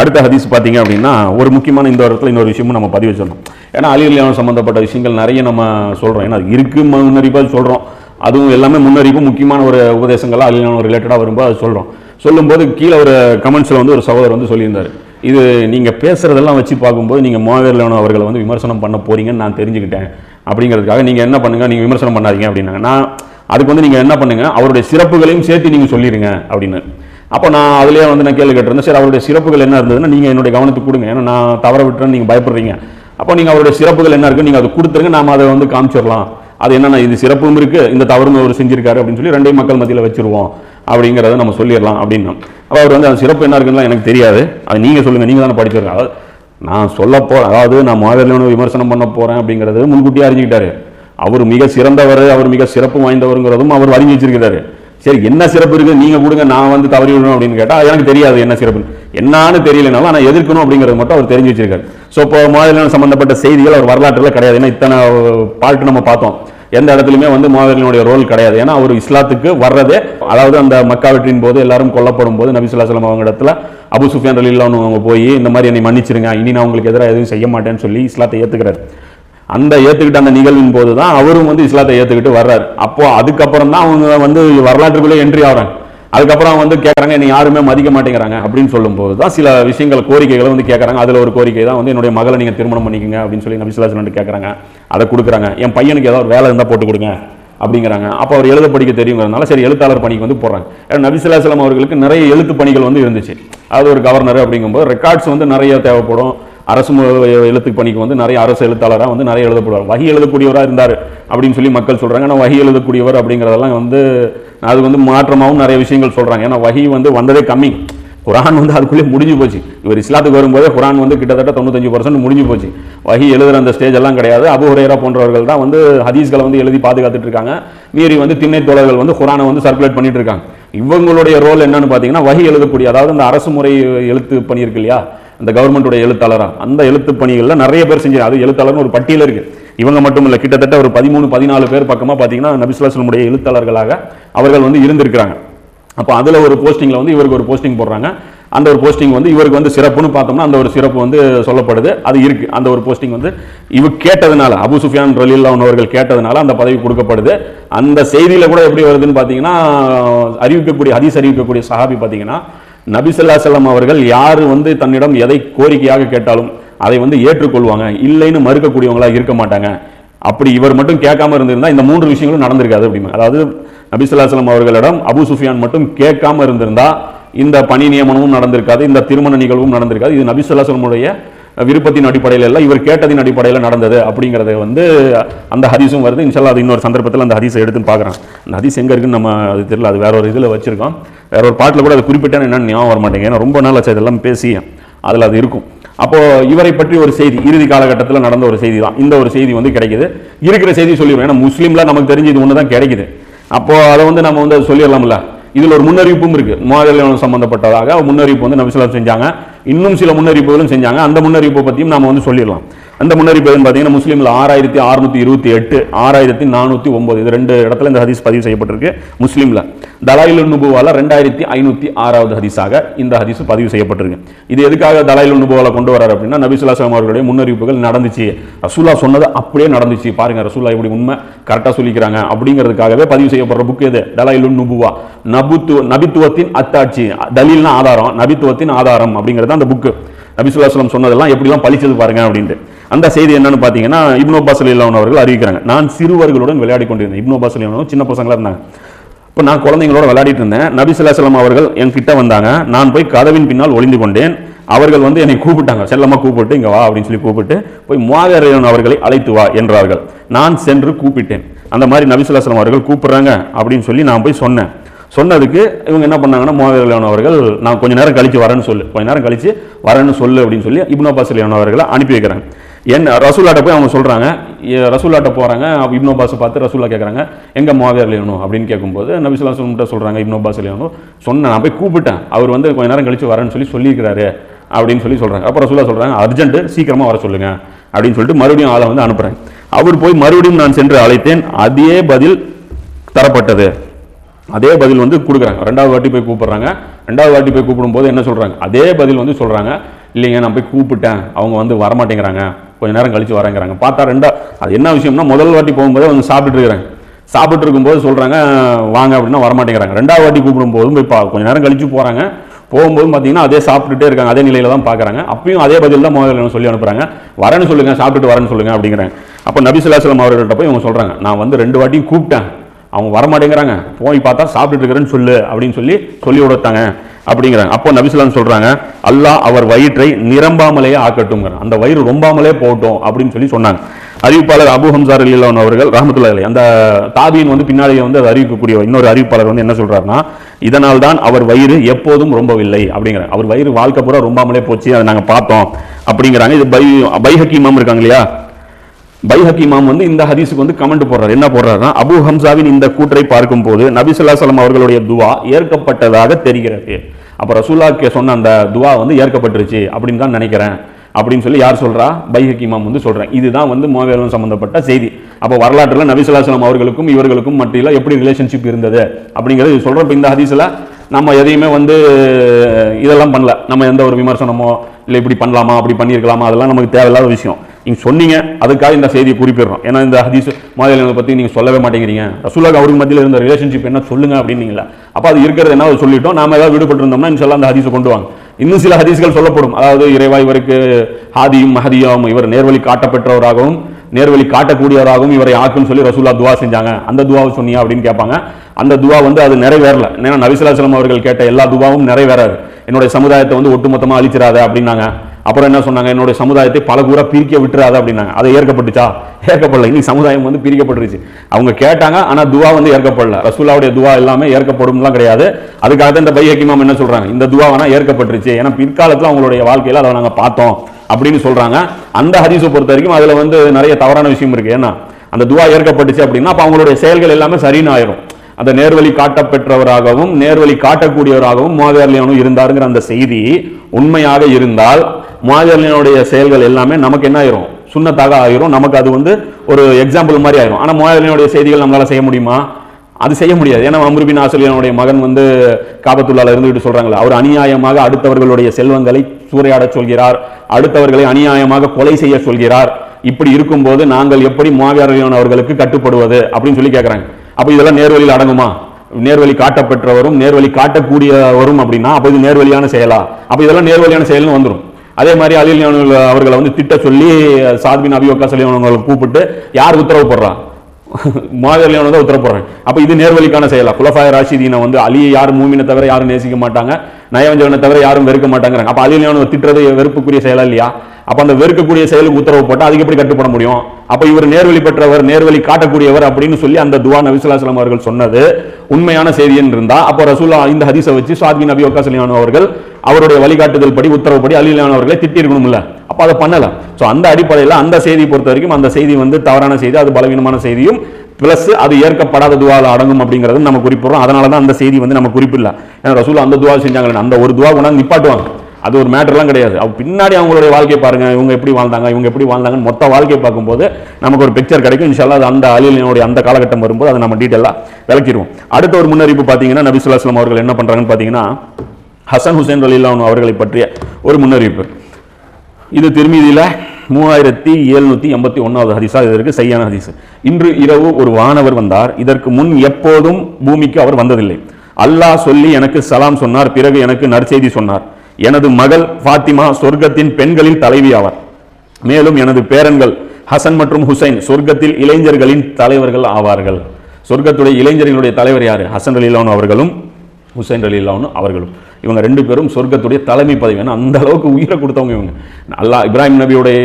அடுத்த ஹதீஸ் பார்த்தீங்க அப்படின்னா ஒரு முக்கியமான இந்த இடத்துல இன்னொரு விஷயமும் நம்ம பதிவு சொல்லணும் ஏன்னா அலி அலியான் சம்பந்தப்பட்ட விஷயங்கள் நிறைய நம்ம சொல்றோம். ஏன்னா இருக்கு முன்னறிப்பாக சொல்றோம். அதுவும் எல்லாமே முன்னறிப்பு முக்கியமான ஒரு உபதேசங்கள்லாம் அலியான் ரிலேட்டடாக வரும்போது அது சொல்றோம். சொல்லும்போது கீழே ஒரு கமெண்ட்ஸில் வந்து ஒரு சகோதரர் வந்து சொல்லியிருந்தார். இது நீங்கள் பேசுகிறதெல்லாம் வச்சு பார்க்கும்போது நீங்கள் மோகர்லவன் அவர்களை வந்து விமர்சனம் பண்ண போறீங்கன்னு நான் தெரிஞ்சுக்கிட்டேன். அப்படிங்கிறதுக்காக நீங்கள் என்ன பண்ணுங்க? நீங்கள் விமர்சனம் பண்ணாதீங்க அப்படின்னாங்க. நான் அதுக்கு வந்து நீங்கள் என்ன பண்ணுங்க? அவருடைய சிறப்புகளையும் சேர்த்து நீங்கள் சொல்லிடுங்க அப்படின்னு. அப்போ நான் அதுலேயே வந்து நான் கேள்வி கேட்டிருந்தேன். சரி அவருடைய சிறப்புகள் என்ன இருந்ததுன்னா நீங்கள் என்னுடைய கவனத்துக்கு கொடுங்க. ஏன்னா நான் தவற விட்டுறேன்னு நீங்கள் பயப்படுறீங்க. அப்போ நீங்கள் அவருடைய சிறப்புகள் என்ன இருக்குது நீங்கள் அதை கொடுத்துருங்க. நாம அதை வந்து காமிச்சிடலாம். அது என்னன்னா இது சிறப்பும் இருக்குது இந்த தவறும் அவர் செஞ்சிருக்காரு அப்படின்னு சொல்லி ரெண்டையும் மக்கள் மத்தியில் வச்சிருவோம் அப்படிங்கிறத நம்ம சொல்லிடலாம் அப்படின்னா. அப்போ அவர் வந்து அந்த சிறப்பு என்ன இருக்குன்னா எனக்கு தெரியாது. அது நீங்கள் சொல்லுங்கள் நீங்கள் தானே படிச்சிருக்காங்க. நான் சொல்ல போகிறேன் அதாவது நான் மாவீரனை விமர்சனம் பண்ண போகிறேன் அப்படிங்கிறது முன்கூட்டியே அறிஞ்சிக்கிட்டாரு. அவர் மிக சிறந்தவர் அவர் மிக சிறப்பு வாய்ந்தவருங்கிறதும் அவர் அறிஞ்சு வச்சிருக்கிறாரு. சரி என்ன சிறப்பு இருக்குது? நீங்கள் கொடுங்க நான் வந்து தவறி விடணும் அப்படின்னு கேட்டால் எனக்கு தெரியாது என்ன சிறப்பு என்னான்னு தெரியலனாலும் ஆனால் எதிர்க்கணும் அப்படிங்கிறது மட்டும் அவர் தெரிஞ்சு வச்சிருக்காரு. ஸோ இப்போ மாநிலம் சம்மந்தப்பட்ட செய்திகள் அவர் வரலாற்றில் கிடையாது. ஏன்னா இத்தனை பாட்டு நம்ம பார்த்தோம். எந்த இடத்துலையுமே வந்து முவாவியர்களுடைய ரோல் கிடையாது. ஏன்னா அவர் இஸ்லாத்துக்கு வர்றதே அதாவது அந்த மக்கா வெற்றியின் போது எல்லாரும் கொல்லப்படும் போது நபி ஸல்லல்லாஹு அவங்க இடத்துல அபு சுஃபியான் ரலில்லாஹு அவங்க போய் இந்த மாதிரி என்னை மன்னிச்சிருங்க இனி நான் உங்களுக்கு எதிராக எதுவும் செய்ய மாட்டேன்னு சொல்லி இஸ்லாத்தை ஏற்றுக்கிறார் அந்த ஏற்றுக்கிட்ட அந்த நிகழ்வின் போது தான் அவரும் வந்து இஸ்லாத்தை ஏற்றுக்கிட்டு வர்றாரு. அப்போ அதுக்கப்புறம் தான் அவங்க வந்து வரலாற்றுக்குள்ளே என்ட்ரி ஆகிறாங்க அதுக்கப்புறம் வந்து கேட்குறாங்க என்னை யாருமே மதிக்க மாட்டேங்கிறாங்க. அப்படின்னு சொல்லும்போது தான் சில விஷயங்கள் கோரிக்கைகளை வந்து கேட்குறாங்க அதில் ஒரு கோரிக்கை தான் வந்து என்னுடைய மகளை நீங்கள் திருமணம் பண்ணிக்கங்க. அப்படின்னு சொல்லி நபிசுல்லாசன் கேட்குறாங்க அதை கொடுக்குறாங்க. என் பையனுக்கு ஏதாவது ஒரு வேலை இருந்தால் போட்டு கொடுங்க. அப்படிங்கிறாங்க. அப்போ அவர் எழுத படிக்க தெரியுங்கிறதுனால சரி எழுத்தாளர் பணிக்கு வந்து போடுறாங்க ஏன்னா நபிசுல்லாசலம் அவர்களுக்கு நிறைய எழுத்து பணிகள் வந்து இருந்துச்சு. அது ஒரு கவர்னர் அப்படிங்கும்போது ரெக்கார்ட்ஸ் வந்து நிறைய தேவைப்படும். அரசு எழுத்து பணிக்கு வந்து நிறைய அரசு எழுத்தாளராக வந்து நிறைய எழுதப்படுவார். வகி எழுதக்கூடியவராக இருந்தார் அப்படின்னு சொல்லி மக்கள் சொல்கிறாங்க ஆனால் வகி எழுதக்கூடியவர் அப்படிங்கிறதெல்லாம் வந்து அது வந்து மாற்றமாகவும் நிறைய விஷயங்கள் சொல்கிறாங்க ஏன்னா வகி வந்து வந்ததே கம்மி. குரான் வந்து அதுக்குள்ளே முடிஞ்சு போச்சு. இவர் இஸ்லாத்துக்கு வரும்போதே குரான் வந்து கிட்டத்தட்ட தொண்ணூத்தஞ்சு பர்சன்ட் முடிஞ்சு போச்சு. வகி எழுதுகிற அந்த ஸ்டேஜ் எல்லாம் கிடையாது. அபு ஹுரேரா போன்றவர்கள் தான் வந்து ஹதீஸ்களை வந்து எழுதி பாதுகாத்துட்டு இருக்காங்க. மீறி வந்து திண்ணை தோழர்கள் வந்து குரானை வந்து சர்க்குலேட் பண்ணிட்டு இருக்காங்க. இவங்களுடைய ரோல் என்னன்னு பார்த்தீங்கன்னா வகி எழுதக்கூடிய அதாவது இந்த அரசு முறை எழுத்து பண்ணியிருக்கு இல்லையா? அந்த கவர்மெண்ட்டுடைய எழுத்தாளராக அந்த எழுத்து பணிகளில் நிறைய பேர் செஞ்சு அது எழுத்தாளர்னு ஒரு பட்டியல் இருக்குது இவங்க மட்டும் இல்லை கிட்டத்தட்ட ஒரு பதிமூணு பதினாலு பேர் பக்கமாக பார்த்தீங்கன்னா நபிசுல்லாஸ்லமுடைய எழுத்தாளர்களாக அவர்கள் வந்து இருந்திருக்கிறாங்க. அப்போ அதில் ஒரு போஸ்டிங்கில் வந்து இவருக்கு ஒரு போஸ்டிங் போடுறாங்க. அந்த ஒரு போஸ்டிங் வந்து இவருக்கு வந்து சிறப்புன்னு பார்த்தோம்னா அந்த ஒரு சிறப்பு வந்து சொல்லப்படுது. அது இருக்கு. அந்த ஒரு போஸ்டிங் வந்து இவர் கேட்டதுனால அபு சுஃபியான் ரலீல்லான் அவர்கள் கேட்டதுனால அந்த பதவி கொடுக்கப்படுது. அந்த செய்தியில் கூட எப்படி வருதுன்னு பார்த்தீங்கன்னா அறிவிக்கக்கூடிய ஹதீஸ் அறிவிக்கக்கூடிய சஹாபி பார்த்தீங்கன்னா நபிசல்லா செல்லம் அவர்கள் யார் வந்து தன்னிடம் எதை கோரிக்கையாக கேட்டாலும் அதை வந்து ஏற்றுக்கொள்வாங்க. இல்லைன்னு மறுக்கக்கூடியவங்களாக இருக்க மாட்டாங்க. அப்படி இவர் மட்டும் கேட்காம இருந்திருந்தா இந்த மூன்று விஷயங்களும் நடந்திருக்காது அப்படிமா. அதாவது நபிசுல்லாஸ்லம் அவர்களிடம் அபு சுஃபியான் மட்டும் கேட்காம இருந்திருந்தா இந்த பணி நியமனமும் நடந்திருக்காது இந்த திருமண நிகழ்வும் நடந்திருக்காது. இது நபிசுல்லாஸ்லமுடைய விருப்பத்தின் அடிப்படையில் இல்லை இவர் கேட்டதின் அடிப்படையில் நடந்தது அப்படிங்கிறத வந்து அந்த ஹதீஸும் வருது. இன்ஷால்லா அது இன்னொரு சந்தர்ப்பத்தில் அந்த ஹதீஸை எடுத்து பார்க்குறேன். அந்த ஹதீஸ் எங்கே இருக்குன்னு நம்ம அது தெரியல அது வேற ஒரு இதில் வச்சுருக்கோம். வேற ஒரு பாட்டில் கூட அது குறிப்பிட்டா என்னென்னு ஞாபகம் வர மாட்டேங்க. ஏன்னா ரொம்ப நாள் ஆச்சு இதெல்லாம் பேசி அதில் அது இருக்கும். அப்போது இவரை பற்றி ஒரு செய்தி இறுதி காலகட்டத்தில் நடந்த ஒரு செய்தி தான் இந்த ஒரு செய்தி வந்து கிடைக்குது. இருக்கிற செய்தி சொல்லிடுவோம் ஏன்னா முஸ்லீமில் நமக்கு தெரிஞ்சு இது ஒன்று தான் கிடைக்குது. அப்போ அதை வந்து நம்ம வந்து சொல்லிடலாம்ல. இதில் ஒரு முன்னறிவிப்பும் இருக்கு. முவாதலியம் சம்பந்தப்பட்டதாக முன்னறிவிப்பு வந்து நபிசுலாம் செஞ்சாங்க. இன்னும் சில முன்னறிவிப்புகளும் செஞ்சாங்க. அந்த முன்னறிவிப்பை பற்றியும் நாம வந்து சொல்லிடலாம். அந்த முன்னறிவிப்பு எதுன்னு பார்த்தீங்கன்னா முஸ்லீம்ல ஆறாயிரத்தி அறுநூத்தி இருபத்தி எட்டு ஆறாயிரத்தி நானூற்றி ஒன்பது. இது ரெண்டு இடத்துல இந்த ஹதீஸ் பதிவு செய்யப்பட்டிருக்கு. முஸ்லீமில் தலாயிலு நுபுவால ரெண்டாயிரத்தி ஐநூற்றி ஆறாவது ஹதீஸாக இந்த ஹதீஸ் பதிவு செய்யப்பட்டிருக்கு. இது எதுக்காக தலாயிலு நுபுவால கொண்டு வரார் அப்படின்னா நபிசுல்லாசலம் அவர்களுடைய முன்னறிவிப்புகள் நடந்துச்சு. ரசூலா சொன்னது அப்படியே நடந்துச்சு. பாருங்க ரசூலா இப்படி உண்மை கரெக்டாக சொல்லிக்கிறாங்க அப்படிங்கிறதுக்காகவே பதிவு செய்யப்படுற புக் எது? தலாயிலு நுபுவா. நபுத்துவ நபித்துவத்தின் அத்தாட்சி தலீல்னா ஆதாரம் நபித்துவத்தின் ஆதாரம் அப்படிங்கிறது அந்த புக்கு நபிசுல்லாஸ்லம் சொன்னதெல்லாம் எப்படிலாம் பழிச்சது பாருங்க அப்படின்ட்டு. அந்த செய்தி என்னன்னு பார்த்தீங்கன்னா இப்னோ அப்பாஸ் அவர்கள் அறிவிக்கிறாங்க. நான் சிறுவர்களுடன் விளையாடி கொண்டிருந்தேன். இப்னோ அப்பாஸ் சின்ன பசங்களாக இருந்தாங்க. இப்போ நான் குழந்தைங்களோட விளையாடிட்டு இருந்தேன். நபி அவர்கள் என்கிட்ட வந்தாங்க. நான் போய் கதவின் பின்னால் ஒளிந்து கொண்டேன். அவர்கள் வந்து என்னை கூப்பிட்டாங்க. செல்லமாக கூப்பிட்டு இங்கே வா அப்படின்னு சொல்லி கூப்பிட்டு போய் முவாகரன் அவர்களை அழைத்து வா என்றார்கள். நான் சென்று கூப்பிட்டேன். அந்த மாதிரி நபி ஸல்லல்லாஹு அவர்கள் கூப்பிட்றாங்க அப்படின்னு சொல்லி நான் போய் சொன்னேன். சொன்னதுக்கு இவங்க என்ன பண்ணாங்கன்னா முவாகரன் அவர்கள் நான் கொஞ்சம் நேரம் கழிச்சு வரேன்னு சொல்லு. கொஞ்ச நேரம் கழிச்சு வரேன்னு சொல்லு அப்படின்னு சொல்லி இப்னா அப்பாஸ் அவர்களை அனுப்பி வைக்கிறாங்க. என்ன ரசூல்லாட்ட போய் அவங்க சொல்கிறாங்க ரசூல்லாட்ட போகிறாங்க போறாங்க அப்ப பார்த்து ரசூல்லா கேட்குறாங்க எங்கள் மாவியார் லியணும் அப்படின்னு கேட்கும்போது நபிசுல்லா சொல்லிட்டு சொல்கிறாங்க இப்னு பாஸ் லியணும் சொன்னேன் நான் போய் கூப்பிட்டேன் அவர் வந்து கொஞ்ச நேரம் கழிச்சு வரேன்னு சொல்லி சொல்லியிருக்கிறாரு அப்படின்னு சொல்லி சொல்கிறாங்க அப்புறம் ரசூலா சொல்கிறாங்க அர்ஜென்ட்டு சீக்கிரமாக வர சொல்லுங்க அப்படின்னு சொல்லிட்டு மறுபடியும் ஆளை வந்து அனுப்புகிறேன் அவர் போய் மறுபடியும் நான் சென்று அழைத்தேன் அதே பதில் தரப்பட்டது. அதே பதில் வந்து கொடுக்குறாங்க. ரெண்டாவது வாட்டி போய் கூப்பிட்றாங்க. ரெண்டாவது வாட்டி போய் கூப்பிடும்போது என்ன சொல்கிறாங்க அதே பதில் வந்து சொல்கிறாங்க இல்லைங்க நான் போய் கூப்பிட்டேன் அவங்க வந்து வரமாட்டேங்கிறாங்க. கொஞ்சம் நேரம் கழித்து வரேங்கிறாங்க. பார்த்தா ரெண்டா அது என்ன விஷயம்னா முதல் வாட்டி போகும்போது வந்து சாப்பிட்டுட்டு இருக்கிறாங்க சாப்பிட்டு இருக்கும்போது சொல்கிறாங்க வாங்க அப்படின்னா வரமாட்டேங்கிறாங்க. ரெண்டாவது வாட்டி கூப்பிடும்போதும் போய் பா கொஞ்சம் நேரம் கழித்து போகிறாங்க போகும்போது பார்த்தீங்கன்னா அதே சாப்பிட்டுட்டே இருக்காங்க. அதே நிலையில தான் பார்க்குறாங்க. அப்பயும் அதே பதில் தான் முதல்ல சொல்லி அனுப்புகிறாங்க வரேன்னு சொல்லுங்கள் சாப்பிட்டுட்டு வரேன்னு சொல்லுங்கள் அப்படிங்கிறாங்க. அப்போ நபிசுல்லாஸ்லாம் அவர்கள்ட்ட போய் இவங்க சொல்கிறாங்க நான் வந்து ரெண்டு வாட்டியும் கூப்பிட்டேன். அவங்க வரமாட்டேங்கிறாங்க. போய் பார்த்தா சாப்பிட்டுட்டு இருக்கிறேன்னு சொல்லு அப்படின்னு சொல்லி சொல்லி விடத்தாங்க அப்படிங்கிறாங்க. அப்போ நபிசுல்லாம் சொல்றாங்க அல்லாஹ் அவர் வயிற்றை நிரம்பாமலேயே ஆக்கட்டும்ங்கிறாங்க அந்த வயிறு ரொம்பாமலே போட்டோம் அப்படின்னு சொல்லி சொன்னாங்க. அறிவிப்பாளர் அபு ஹம்சார் அலிலான் அவர்கள் ரஹமத்துல்லா அலி அந்த தாபியின் வந்து பின்னாடியே வந்து அதை அறிவிக்கக்கூடிய இன்னொரு அறிவிப்பாளர் வந்து என்ன சொல்றாருன்னா இதனால் தான் அவர் வயிறு எப்போதும் ரொம்பவில்லை அப்படிங்கிறாங்க. அவர் வயிறு வாழ்க்கை பூரா ரொம்பாமலே போச்சு அதை நாங்கள் பார்த்தோம் அப்படிங்கிறாங்க. இது பை பைஹக்கி இமாம் இருக்காங்க இல்லையா? பைஹக்கி இமாம் வந்து இந்த ஹதீஸுக்கு வந்து கமெண்ட் போடுறாரு. என்ன போடுறாருன்னா அபு ஹம்சாவின் இந்த கூற்றை பார்க்கும்போது நபி ஸல்லல்லாஹு அவர்களுடைய துவா ஏற்கப்பட்டதாக தெரிகிறது. அப்போ ரசூல்லாக்கு சொன்ன அந்த துவா வந்து ஏற்கப்பட்டுருச்சு அப்படின்னு தான் நினைக்கிறேன் அப்படின்னு சொல்லி யார் சொல்றா? பைஹக் இமாம் வந்து சொல்றேன். இதுதான் வந்து மோவேலம் சம்பந்தப்பட்ட செய்தி. அப்போ வரலாற்றுல நபிசுல்லாஸ்லாம் அவர்களுக்கும் இவர்களுக்கும் மத்தியில் எப்படி ரிலேஷன்ஷிப் இருந்தது அப்படிங்கிறது சொல்கிறப்ப இந்த ஹதீஸில் நம்ம எதையுமே வந்து இதெல்லாம் பண்ணல. நம்ம எந்த ஒரு விமர்சனமோ இல்லை இப்படி பண்ணலாமா அப்படி பண்ணியிருக்கலாமா அதெல்லாம் நமக்கு தேவையில்லாத விஷயம். நீங்கள் சொன்னீங்க அதுக்காக இந்த செய்தியை குறிப்பிடுறோம். ஏன்னா இந்த ஹதீஸ் மாநிலங்களை பற்றி நீங்கள் சொல்லவே மாட்டேங்கிறீங்க. ரசூலாக்கு அவருக்கு மத்தியில் இருந்த ரிலேஷன்ஷிப் என்ன சொல்லுங்க அப்படின்னீங்களா? அப்போ அது இருக்கிறது என்ன? அது சொல்லிட்டோம். நாம ஏதாவது விடுபட்டு இருந்தோம்னா இன்ஷால்லா அந்த ஹதீஸை கொண்டு வாங்க. இன்னும் சில ஹதீஸ்கள் சொல்லப்படும். அதாவது இறைவா இவருக்கு ஹாதியும் மஹதியும் இவர் நேர்வழி காட்டப்பெற்றவராகவும் நேர்வழி காட்டக்கூடியவராகவும் இவரை ஆக்குன்னு சொல்லி ரசூலா துவா செஞ்சாங்க. அந்த துவாவை சொன்னியா அப்படின்னு கேட்பாங்க. அந்த துவா வந்து அது நிறைவேறல. ஏன்னா நபிசுலாசலம் அவர்கள் கேட்ட எல்லா துவாவும் நிறைவேறாது. என்னுடைய சமுதாயத்தை வந்து ஒட்டுமொத்தமாக அழிச்சிடாத அப்படின்னாங்க. அப்புறம் என்ன சொன்னாங்க? என்னுடைய சமுதாயத்தை பல கூற பிரிக்க விட்டுறாத அப்படின்னாங்க. அதை ஏற்கப்பட்டுச்சா? ஏற்கப்படல. இன்னைக்கு சமுதாயம் வந்து பிரிக்கப்பட்டுருச்சு. அவங்க கேட்டாங்க ஆனால் துவா வந்து ஏற்கப்படல. ரசூல்லாவுடைய துவா எல்லாமே ஏற்கப்படும்லாம் கிடையாது. அதுக்காக தான் இந்த பையக்கிமாம் என்ன சொல்கிறாங்க இந்த துவா வேணால் ஏற்கப்பட்டுருச்சு. ஏன்னா பிற்காலத்தில் அவங்களுடைய வாழ்க்கையில அதை நாங்கள் பார்த்தோம் அப்படின்னு சொல்கிறாங்க அந்த ஹதீஸை பொறுத்த வரைக்கும் அதில் வந்து நிறைய தவறான விஷயம் இருக்குது ஏன்னா அந்த துவா ஏற்கப்பட்டுச்சு அப்படின்னா அப்போ அவங்களுடைய செயல்கள் எல்லாமே சரின்னு ஆயிரும். அந்த நேர்வழி காட்டப்பெற்றவராகவும் நேர்வழி காட்டக்கூடியவராகவும் மோதர்லியானும் இருந்தாருங்கிற அந்த செய்தி உண்மையாக இருந்தால் முவாஜர்களினுடைய செயல்கள் எல்லாமே நமக்கு என்ன ஆயிரும்? சுண்ணத்தாக ஆயிரும். நமக்கு அது வந்து ஒரு எக்ஸாம்பிள் மாதிரி ஆயிரும். ஆனால் முவாஜர்களினுடைய செய்திகள் நம்மளால செய்ய முடியுமா? அது செய்ய முடியாது. ஏன்னா அம்ருபின் ஆசிரியனுடைய மகன் வந்து காபத்துள்ளால இருந்துகிட்டு சொல்றாங்களே அவர் அநியாயமாக அடுத்தவர்களுடைய செல்வங்களை சூறையாடச் சொல்கிறார். அடுத்தவர்களை அநியாயமாக கொலை செய்ய சொல்கிறார். இப்படி இருக்கும்போது நாங்கள் எப்படி மாவியாரியான் அவர்களுக்கு கட்டுப்படுவது அப்படின்னு சொல்லி கேட்கறாங்க அப்போ இதெல்லாம் நேர்வழியில் அடங்குமா? நேர்வழி காட்டப்பெற்றவரும் நேர்வழி காட்டக்கூடியவரும் அப்படின்னா அப்போ இது நேர்வழியான செயலா? அப்போ இதெல்லாம் நேர்வழியான செயல்னு வந்துடும் அதே மாதிரி அலில் அவர்களை வந்து திட்ட சொல்லி சாத்பின் அபியோக்கா சொல்லி அவங்களை கூப்பிட்டு யார் உத்தரவு போடுறான் மாதிரியான தான் உத்தரவு போடுறாங்க. அப்போ இது நேர்வழிக்கான செயலா. குலஃபாய ராஷிதீனை வந்து அலியை யாரும் மூமினை தவிர யாரும் நேசிக்க மாட்டாங்க. நயவஞ்சவனை தவிர யாரும் வெறுக்க மாட்டாங்கிறாங்க. அப்ப அலிலியான திட்டுறது வெறுப்புக்குரிய செயலா இல்லையா? அப்போ அந்த வெறுக்கக்கூடிய செயலுக்கு உத்தரவு போட்டால் அதுக்கு எப்படி கட்டுப்பட முடியும்? அப்போ இவர் நேர்வழி பெற்றவர் நேர்வழி காட்டக்கூடியவர் அப்படின்னு சொல்லி அந்த துவா நபிசுல்லாஸ்லாம் அவர்கள் சொன்னது உண்மையான செய்தின்னு இருந்தால் இருந்தா அப்போ ரசூலா இந்த ஹதீஸை வச்சு சாத்வி நபி ஒக்காசலியான அவர்கள் அவருடைய வழிகாட்டுதல் படி உத்தரவுப்படி அலிலான அவர்களை திட்டிருக்கணும்ல அப்போ அதை பண்ணலை. ஸோ அந்த அடிப்படையில் அந்த செய்தி பொறுத்த வரைக்கும் அந்த செய்தி வந்து தவறான செய்தி அது பலவீனமான செய்தியும் பிளஸ் அது ஏற்கப்படாத துவாவில் அடங்கும் அப்படிங்கிறது நம்ம குறிப்பிடுறோம். அதனால தான் அந்த செய்தி வந்து நம்ம குறிப்பிடல. ஏன்னா ரசூல் அந்த துவா செஞ்சாங்க அந்த ஒரு துவா கொண்டாந்து நிப்பாட்டுவாங்க. அது ஒரு மேட்டர்லாம் கிடையாது. அவ பின்னாடி அவங்களுடைய வாழ்க்கையை பாருங்க. இவங்க எப்படி வாழ்ந்தாங்க? இவங்க எப்படி வாழ்ந்தாங்கன்னு மொத்த வாழ்க்கையை பார்க்கும்போது நமக்கு ஒரு பிக்சர் கிடைக்கும். இன்ஷால்லா அது அந்த அலிலினுடைய அந்த காலகட்டம் வரும்போது அதை நம்ம டீட்டெயிலாக விளக்கிடுவோம். அடுத்த ஒரு முன்னறிப்பு பார்த்தீங்கன்னா நபி சுல்லாஸ்லாம் அவர்கள் என்ன பண்ணுறாங்கன்னு பார்த்தீங்கன்னா ஹசன் ஹுசேன் அலிலான் அவர்களை பற்றிய ஒரு முன்னறிவிப்பு. இது திருமீதியில் மூவாயிரத்தி எழுநூற்றி எண்பத்தி ஒன்றாவது ஹதீஸாக இது சரியான ஹதீஸ். இன்று இரவு ஒரு வானவர் வந்தார். இதற்கு முன் எப்போதும் பூமிக்கு அவர் வந்ததில்லை. அல்லாஹ் சொல்லி எனக்கு சலாம் சொன்னார். பிறகு எனக்கு நற்செய்தி சொன்னார். எனது மகள் ஃபாத்திமா சொர்க்கத்தின் பெண்களின் தலைவி ஆவார் மேலும் எனது பேரன்கள் ஹசன் மற்றும் ஹுசைன் சொர்க்கத்தில் இளைஞர்களின் தலைவர்கள் ஆவார்கள். சொர்க்கத்துடைய இளைஞர்களுடைய தலைவர் யார்? ஹசன் அலிலான் அவர்களும் ஹுசைன் அலிலான் அவர்களும். இவங்க ரெண்டு பேரும் சொர்க்கத்துடைய தலைமை பதவி ஏன்னா அந்த அளவுக்கு உயிரை கொடுத்தவங்க இவங்க. நல்லா இப்ராஹிம் நபியுடைய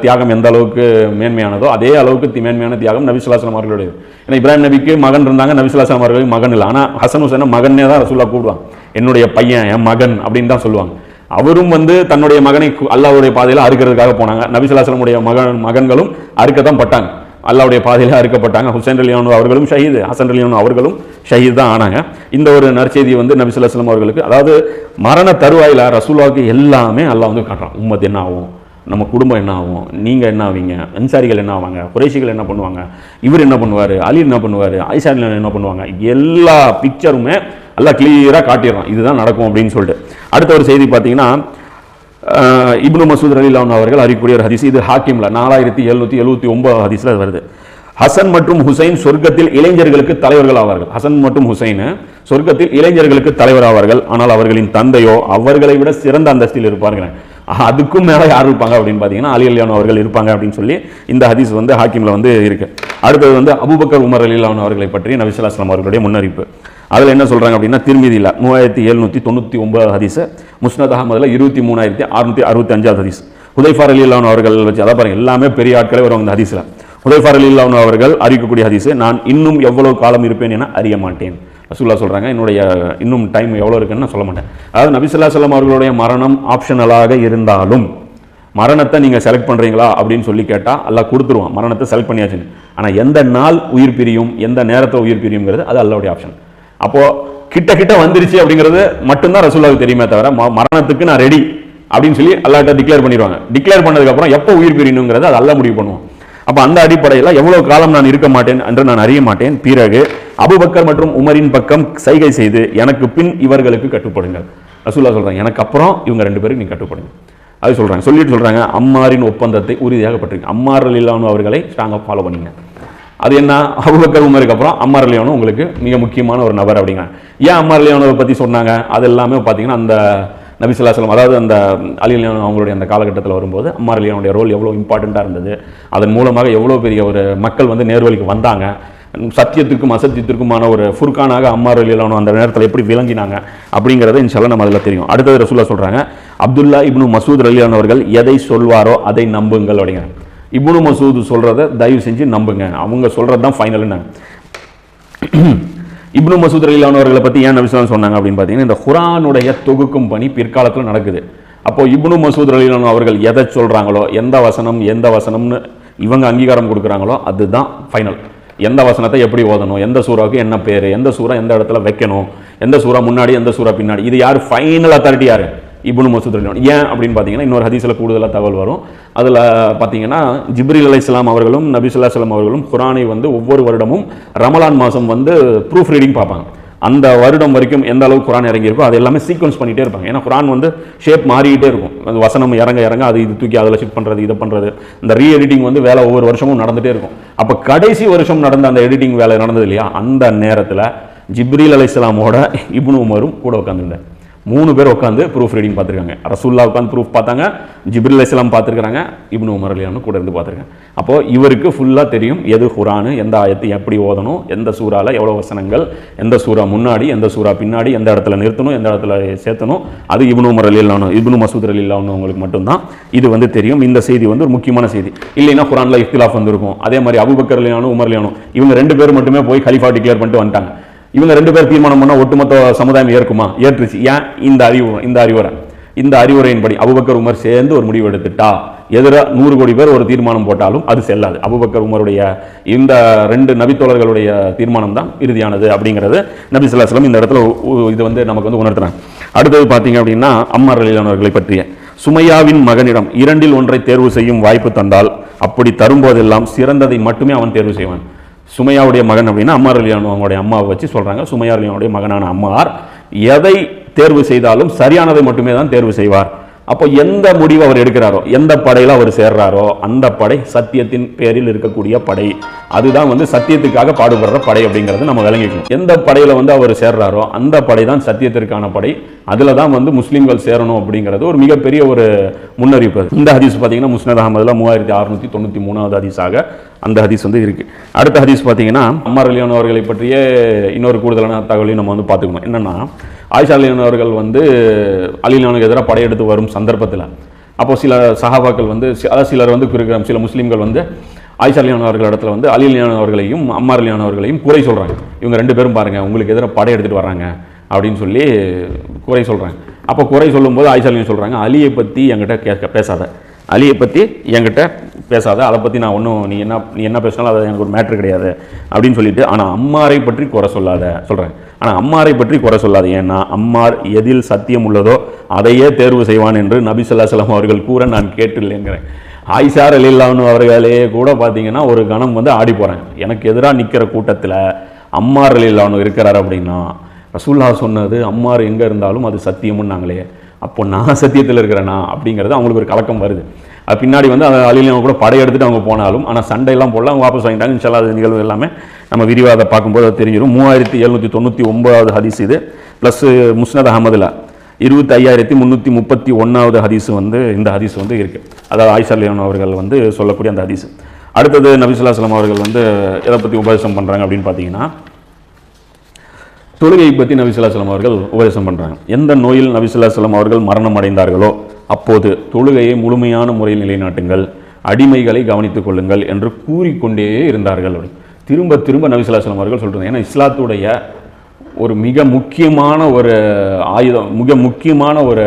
தியாகம் எந்த அளவுக்கு மேன்மையானதோ அதே அளவுக்கு தி- மேன்மையான தியாகம் நபி சுல்லாஸ்லாம் அவர்களுடைய ஏன்னா இப்ராஹிம் நபிக்கு மகன் இருந்தாங்க நபி சுல்லாஸ்லாம் அவர்களுக்கு மகன் இல்லை. ஆனால் ஹசன் ஹுசைனை மகனே தான் ரசூல்லா கூடுவான் என்னுடைய பையன் என் மகன் அப்படின்னு தான் சொல்லுவாங்க. அவரும் வந்து தன்னுடைய மகனை அல்லாவுடைய பாதையில் அறுக்கிறதுக்காக போனாங்க. நபிசுல்லாஸ்லமுடைய மகன் மகன்களும் அறுக்கத்தான் பட்டாங்க. அல்லாவுடைய பாதையில் அறுக்கப்பட்டாங்க. ஹுசேன் அலியானு அவர்களும் ஷஹீது ஹசன் அலியானு அவர்களும் ஷஹீத் தான் ஆனாங்க. இந்த ஒரு நற்செய்தி வந்து நபிசுல்லாஸ்லம் அவர்களுக்கு அதாவது மரண தருவாயில் ரசூலாவுக்கு எல்லாமே அல்லாஹ் வந்து காட்டுறான். உம்மத் என்ன ஆகும்? நம்ம குடும்பம் என்ன ஆகும்? நீங்கள் என்ன ஆவீங்க? அன்சாரிகள் என்ன ஆவாங்க? குறைஷிகள் என்ன பண்ணுவாங்க? இவர் என்ன பண்ணுவார்? அலி என்ன பண்ணுவார்? ஆயிஷா என்ன பண்ணுவாங்க? எல்லா பிக்சருமே எல்லாம் கிளியராக காட்டிடுறான். இதுதான் நடக்கும் அப்படின்னு சொல்லிட்டு. அடுத்த ஒரு செய்தி பார்த்தீங்கன்னா இப்னு மசூத் அலிலான் அவர்கள் அறிக்கூடிய ஒரு ஹதீஸ். இது ஹாக்கிமில் நாலாயிரத்தி எழுநூற்றி எழுபத்தி ஒன்பது ஹதீஸ்ல வருது. ஹசன் மற்றும் ஹுசைன் சொர்க்கத்தில் இளைஞர்களுக்கு தலைவர்கள் ஆவார்கள். ஹசன் மற்றும் ஹுசைன் சொர்க்கத்தில் இளைஞர்களுக்கு தலைவர் ஆவார்கள். ஆனால் அவர்களின் தந்தையோ அவர்களை விட சிறந்த அந்தஸ்தில் இருப்பார்கள். அதுக்கும் மேலே யார் இருப்பாங்க அப்படின்னு பார்த்தீங்கன்னா அலி அலியான் அவர்கள் இருப்பாங்க அப்படின்னு சொல்லி இந்த ஹதீஸ் வந்து ஹாக்கிமில் வந்து இருக்கு. அடுத்தது வந்து அபுபக்கர் உமர் அலிலான் அவர்களை பற்றி நபிசுல்லாஸ்லாம் அவர்களுடைய முன்னறிப்பு. அதில் என்ன சொல்கிறாங்க அப்படின்னா திருமதியில் மூவாயிரத்தி எழுநூற்றி தொண்ணூற்றி ஒன்பது ஹதீஸ் முஸ்னத் அகமதில் இருபத்தி மூணாயிரத்தி அறுநூற்றி அறுபத்தி அஞ்சாவது ஹதீஸ். உதய்ஃபார் அலி அல்லான் அவர்கள் வச்சு அதான் பாருங்க எல்லாமே பெரிய ஆட்களே வருவாங்க இந்த ஹதீஸில். உதய்ஃபார் அலி அவர்கள் அறிவிக்கக்கூடிய ஹதீஸ் நான் இன்னும் எவ்வளவு காலம் இருப்பேன் என அறிய மாட்டேன். ரசூல்லா சொல்கிறாங்க என்னுடைய இன்னும் டைம் எவ்வளோ இருக்குன்னு நான் சொல்ல மாட்டேன். அதாவது நபிசுல்லா சொல்லம் அவர்களுடைய மரணம் ஆப்ஷனலாக இருந்தாலும் மரணத்தை நீங்கள் செலக்ட் பண்ணுறீங்களா அப்படின்னு சொல்லி கேட்டால் எல்லாம் கொடுத்துருவான் மரணத்தை செலக்ட் பண்ணியாச்சுன்னு. ஆனால் எந்த நாள் உயிர் பிரியும் எந்த நேரத்தை உயிர் பிரியுங்கிறது அது அல்லாவுடைய ஆப்ஷன் அப்போது கிட்ட கிட்ட வந்துருச்சு அப்படிங்கிறது மட்டும்தான் ரசூல்லாவுக்கு தெரியுமே தவிர ம- மரணத்துக்கு நான் ரெடி அப்படின்னு சொல்லி அல்லாட்ட டிக்ளேர் பண்ணிடுவாங்க. டிக்ளேர் பண்ணதுக்கப்புறம் எப்போ உயிர் பிரியணுங்கிறது அது அல்ல முடிவு பண்ணுவோம் அப்போ அந்த அடிப்படையில் எவ்வளோ காலம் நான் இருக்க மாட்டேன் என்று நான் அறிய மாட்டேன். பிறகு அபுபக்கர் மற்றும் உமரின் பக்கம் சைகை செய்து எனக்கு பின் இவர்களுக்கு கட்டுப்படுங்கள். ரசூல்லா சொல்கிறாங்க எனக்கு அப்புறம் இவங்க ரெண்டு பேரும் நீ கட்டுப்படுங்க. அது சொல்கிறாங்க சொல்லிட்டு சொல்கிறாங்க அம்மாரின் ஒப்பந்தத்தை உறுதியாக பற்றிருங்க அம்மார் இல்லாமல் அவர்களை ஸ்ட்ராங்காக ஃபாலோ பண்ணீங்க. அது என்ன? அபுபக்கர் உமருக்கு அப்புறம் அம்மார் லியோனும் உங்களுக்கு மிக முக்கியமான ஒரு நபர் அப்படிங்கிறாங்க. ஏன் அம்மார் லியோனை பற்றி சொன்னாங்க? அது எல்லாமே பார்த்தீங்கன்னா அந்த நபிசுல்லாஸ்லம் அதாவது அந்த அலி அவங்களுடைய அந்த காலகட்டத்தில் வரும்போது அம்மார் அலியானுடைய ரோல் எவ்வளோ இம்பார்ட்டண்ட்டாக இருந்தது? அதன் மூலமாக எவ்வளோ பெரிய ஒரு மக்கள் வந்து நேர்வழிக்கு வந்தாங்க? சத்தியத்துக்கும் அசத்தியத்திற்குமான ஒரு ஃபுர்கானாக அம்மார் அலிலானோ அந்த நேரத்தில் எப்படி விளங்கினாங்க அப்படிங்கிறத இன்ஷால்லாம் நம்ம அதில் தெரியும். அடுத்தது ரசூல்லா சொல்கிறாங்க அப்துல்லா இப்னு மசூத் அலிலான் அவர்கள் எதை சொல்வாரோ அதை நம்புங்கள் அப்படிங்கிறாங்க. இப்னு மசூத் சொல்கிறத தயவு செஞ்சு நம்புங்க. அவங்க சொல்கிறது தான் ஃபைனல்னு இப்னு மசூத் ரலிலான் பற்றி ஏன் நபிஸ்லாம் சொன்னாங்க அப்படின்னு பார்த்தீங்கன்னா இந்த குரானுடைய தொகுக்கும் பணி பிற்காலத்தில் நடக்குது. அப்போ இப்னு மசூத் ரலிலான் அவர்கள் எதை சொல்கிறாங்களோ எந்த வசனம் எந்த வசனம்னு இவங்க அங்கீகாரம் கொடுக்குறாங்களோ அதுதான் ஃபைனல் எந்த வசனத்தை எப்படி ஓதணும்? எந்த சூறாவுக்கு என்ன பேர்? எந்த சூறா எந்த இடத்துல வைக்கணும்? எந்த சூறா முன்னாடி எந்த சூறா பின்னாடி? இது யார்? ஃபைனல் அத்தாரிட்டி யார்? இப்னு மசூத் ஏன் அப்படின்னு பார்த்தீங்கன்னா இன்னொரு ஹதீஸில் கூடுதலாக தகவல் வரும். அதில் பார்த்தீங்கன்னா ஜிப்ரில் அலி இஸ்லாம் அவர்களும் நபி ஸல்லல்லாஹு அவர்களும் குரானை வந்து ஒவ்வொரு வருடமும் ரமலான் மாதம் வந்து ப்ரூஃப் ரீடிங் பார்ப்பாங்க. அந்த வருடம் வரைக்கும் எந்த அளவு குரான் இறங்கியிருக்கோ அது எல்லாமே சீக்வன்ஸ் பண்ணிகிட்டே இருப்பாங்க. ஏன்னா குரான் வந்து ஷேப் மாறிக்கிட்டே இருக்கும். அந்த வசனம் இறங்க இறங்க அது இது தூக்கி அதில் ஷிஃப்ட் பண்ணுறது இதை பண்ணுறது இந்த ரீ எடிட்டிங் வந்து வேலை ஒவ்வொரு வருஷமும் நடந்துகிட்டே இருக்கும். அப்போ கடைசி வருஷம் நடந்த அந்த எடிட்டிங் வேலை நடந்தது இல்லையா? அந்த நேரத்தில் ஜிப்ரீல் அலைஹிஸ்ஸலாமோட இப்னு உமரும் கூட உட்காந்துருந்தார் மூணு பேர் உட்காந்து ப்ரூஃப் ரீடிங் பார்த்துருக்காங்க. ரசூல்லா உட்காந்து ப்ரூஃப் பார்த்தாங்க ஜிப்ரில் இஸ்லாம் பார்த்துருக்காங்க இப்னு உமர் அலியானு கூட இருந்து பார்த்துருக்காங்க. அப்போது இவருக்கு ஃபுல்லாக தெரியும் எது குரானு எந்த ஆயத்தை எப்படி ஓதணும் எந்த சூறாவில் எவ்வளோ வசனங்கள் எந்த சூறா முன்னாடி எந்த சூறா பின்னாடி எந்த இடத்துல நிறுத்தணும் எந்த இடத்துல சேர்த்தணும் அது இப்னு உமர் அலிலானு இப்னு மசூத் அலிலானு உங்களுக்கு மட்டும்தான். இது வந்து தெரியும். இந்த செய்தி வந்து ஒரு முக்கியமான செய்தி. இல்லைன்னா குரானில் இஃப்திலாஃப் வந்திருக்கும். அதே மாதிரி அபுபக்கர் அலியானும் உமர் அலியானும் இவங்க ரெண்டு பேர் மட்டுமே போய் கலிஃபா டிக்ளேர் பண்ணிட்டு வந்துட்டாங்க. இவங்க ரெண்டு பேர் தீர்மானம் பண்ணா ஒட்டுமொத்த சமுதாயம் ஏற்குமா? ஏற்றுச்சு. ஏன்? இந்த அறிவு இந்த அறிவுரை. இந்த அறிவுரையின்படி அபுபக்கர் உமர் சேர்ந்து ஒரு முடிவு எடுத்துட்டா. எதிராக நூறு கோடி பேர் ஒரு தீர்மானம் போட்டாலும் அது செல்லாது. அபுபக்கர் உமருடைய இந்த ரெண்டு நபித்தோழர்களுடைய தீர்மானம் தான் இறுதியானது அப்படிங்கிறது நபி சொல்லாஸ்லம் இந்த இடத்துல உ- இது வந்து நமக்கு வந்து உணர்த்துறாங்க. அடுத்தது பார்த்தீங்க அப்படின்னா அம்மா அலிலானவர்களை பற்றிய. சுமையாவின் மகனிடம் இரண்டில் ஒன்றை தேர்வு செய்யும் வாய்ப்பு தந்தால் அப்படி தரும்போதெல்லாம் சிறந்ததை மட்டுமே அவன் தேர்வு செய்வான். சுமையாவுடைய மகன் அப்படின்னா அம்மார் அலியானு அவங்களுடைய அம்மாவை வச்சு சொல்கிறாங்க சுமையா அலியானுடைய மகனான அம்மார் எதை தேர்வு செய்தாலும் சரியானதை மட்டுமே தான் தேர்வு செய்வார். அப்போ எந்த முடிவு அவர் எடுக்கிறாரோ எந்த படையில் அவர் சேர்றாரோ அந்த படை சத்தியத்தின் பேரில் இருக்கக்கூடிய படை. அதுதான் வந்து சத்தியத்துக்காக பாடுபடுற படை அப்படிங்கிறது நம்ம விளங்கிக்கணும். எந்த படையில் வந்து அவர் சேர்றாரோ அந்த படை தான் சத்தியத்திற்கான படை. அதில் தான் வந்து முஸ்லீம்கள் சேரணும் அப்படிங்கிறது ஒரு மிகப்பெரிய ஒரு முன்னறிவிப்பு. இந்த ஹதீஸ் பார்த்தீங்கன்னா முஸ்னத் அகமதுல மூவாயிரத்தி அறுநூத்தி தொண்ணூற்றி மூணாவது ஹதீஸாக அந்த ஹதீஸ் வந்து இருக்கு. அடுத்த ஹதீஸ் பார்த்தீங்கன்னா அம்மார் அலியான் அவர்களை பற்றிய இன்னொரு கூடுதலான தகவலையும் நம்ம வந்து பார்த்துக்கணும். என்னன்னா ஆயிஷாலின் அவர்கள் வந்து அலிலானுக்கு எதிராக படையெடுத்து வரும் சந்தர்ப்பத்தில். அப்போ சில சஹாபாக்கள் வந்து அதாவது சிலர் வந்து இருக்கிற சில முஸ்லீம்கள் வந்து ஆயிஷாலியான் அவர்கள் இடத்துல வந்து அலிலியான் அவர்களையும் அம்மார் அவர்களையும் குறை சொல்கிறாங்க இவங்க ரெண்டு பேரும் பாருங்கள் உங்களுக்கு எதிராக படை எடுத்துகிட்டு வர்றாங்க அப்படின்னு சொல்லி குறை சொல்கிறாங்க அப்போ குறை சொல்லும்போது ஆயிஷா சொல்கிறாங்க அலியை பற்றி என்கிட்ட கேட்க பேசாத. அலியை பற்றி என்கிட்ட பேசாத அதை பற்றி நான் ஒன்றும் நீ என்ன நீ என்ன பேசினாலும் அது எனக்கு ஒரு மேட்ரு கிடையாது அப்படின்னு சொல்லிட்டு ஆனால் அம்மாரை பற்றி குறை சொல்லாத சொல்கிறேன் ஆனால் அம்மாரை பற்றி குறை சொல்லாத. ஏன்னா அம்மார் எதில் சத்தியம் உள்ளதோ அதையே தேர்வு செய்வான் என்று நபி ஸல்லல்லாஹு அவர்கள் கூற நான் கேட்டுள்ளேங்கிறேன் ஆயிஷார் அலில்லான்னு அவர்களே கூட பார்த்தீங்கன்னா ஒரு கணம் வந்து ஆடி போகிறேன் எனக்கு எதிராக நிற்கிற கூட்டத்தில் அம்மார் அலில்லான்னு இருக்கிறார் அப்படின்னா ரசூல்லா சொன்னது அம்மார் எங்கே இருந்தாலும் அது சத்தியம்னாங்களே அப்போ நான் சத்தியத்தில் இருக்கிறேனா அப்படிங்கிறது அவங்களுக்கு ஒரு கலக்கம் வருது. அது பின்னாடி வந்து அந்த அலிலியம் கூட படையெடுத்துட்டு அவங்க போனாலும் ஆனால் சண்டையெல்லாம் போடல அவங்க வாபஸ் வாங்கிட்டாங்க. இன்ஷால்லா அது நிகழ்வு எல்லாமே நம்ம விரிவாக அதை பார்க்கும்போது அது தெரிஞ்சிடும் மூவாயிரத்தி எழுநூற்றி தொண்ணூற்றி ஒன்பதாவது ஹதீஸ் இது. ப்ளஸ் முஸ்னத் அகமதில் இருபத்தி ஐயாயிரத்தி முந்நூற்றி முப்பத்தி ஒன்றாவது ஹதீஸ் வந்து இந்த ஹதீஸ் வந்து இருக்குது அதாவது ஆயிஷா அவர்கள் வந்து சொல்லக்கூடிய அந்த ஹதீஸ். அடுத்தது நபிசுல்லாஸ்லாம் அவர்கள் வந்து எதை பற்றி உபதேசம் பண்ணுறாங்க அப்படின்னு பார்த்தீங்கன்னா தொழுகையை பற்றி நபிசுல்லாஸ்லாம் அவர்கள் உபதேசம் பண்ணுறாங்க எந்த நோயில் நபிசுல்லாஸ்லாம் அவர்கள் மரணம் அடைந்தார்களோ அப்போது தொழுகையை முழுமையான முறையில் நிலைநாட்டுங்கள் அடிமைகளை கவனித்துக் கொள்ளுங்கள் என்று கூறிக்கொண்டே இருந்தார்கள். திரும்ப திரும்ப நபிசுல்லாஸ்லாம் அவர்கள் சொல்கிறாங்க ஏன்னா இஸ்லாத்துடைய ஒரு மிக முக்கியமான ஒரு ஆயுதம் மிக முக்கியமான ஒரு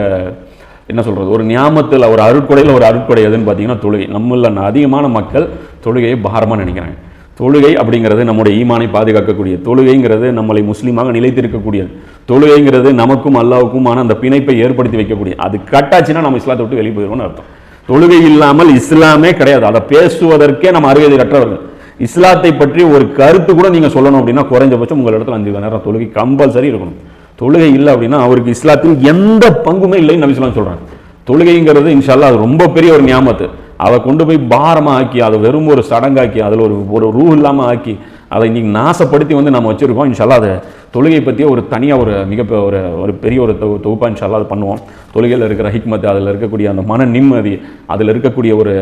என்ன சொல்கிறது ஒரு ஞாபகத்தில் ஒரு அருட்கொடையில் ஒரு அருட்கொடை எதுன்னு பார்த்தீங்கன்னா தொழுகை. நம்மள அதிகமான மக்கள் தொழுகையை பாரமாக நினைக்கிறாங்க. தொழுகை அப்படிங்கிறது நம்முடைய ஈமானை பாதுகாக்கக்கூடிய தொழுகைங்கிறது நம்மளை முஸ்லீமாக நிலைத்திருக்கக்கூடியது தொழுகைங்கிறது நமக்கும் அல்லாவுக்குமான அந்த பிணைப்பை ஏற்படுத்தி வைக்கக்கூடிய அது கட்டாச்சுன்னா நம்ம இஸ்லாத்தை விட்டு வெளியே போயிடுவோம்னு அர்த்தம். தொழுகை இல்லாமல் இஸ்லாமே கிடையாது. அதை பேசுவதற்கே நம்ம அருகதை கற்றவர்கள். இஸ்லாத்தை பற்றி ஒரு கருத்து கூட நீங்கள் சொல்லணும் அப்படின்னா குறைஞ்சபட்சம் உங்கள் இடத்துல அஞ்சு நேரம் தொழுகை கம்பல்சரி இருக்கணும். தொழுகை இல்லை அப்படின்னா அவருக்கு இஸ்லாத்தில் எந்த பங்குமே இல்லைன்னு நபி சொல்லலாம் சொல்கிறாங்க தொழுகைங்கிறது இன்ஷால்லா அது ரொம்ப பெரிய ஒரு ஞாபகத்து அதை கொண்டு போய் பாரமாக ஆக்கி அதை வெறும் ஒரு சடங்காக்கி அதில் ஒரு ஒரு ரூ இல்லாமல் ஆக்கி அதை இன்றைக்கி நாசப்படுத்தி வந்து நம்ம வச்சுருக்கோம். இன்ஷால்லா அதை தொழுகை பற்றியே ஒரு தனியாக ஒரு மிக ஒரு ஒரு பெரிய ஒரு தொகு தொகுப்பாக இன்ஷால்லா அது பண்ணுவோம். தொழுகையில் இருக்கிற ஹிக்மத் அதில் இருக்கக்கூடிய அந்த மன நிம்மதி அதில் இருக்கக்கூடிய ஒரு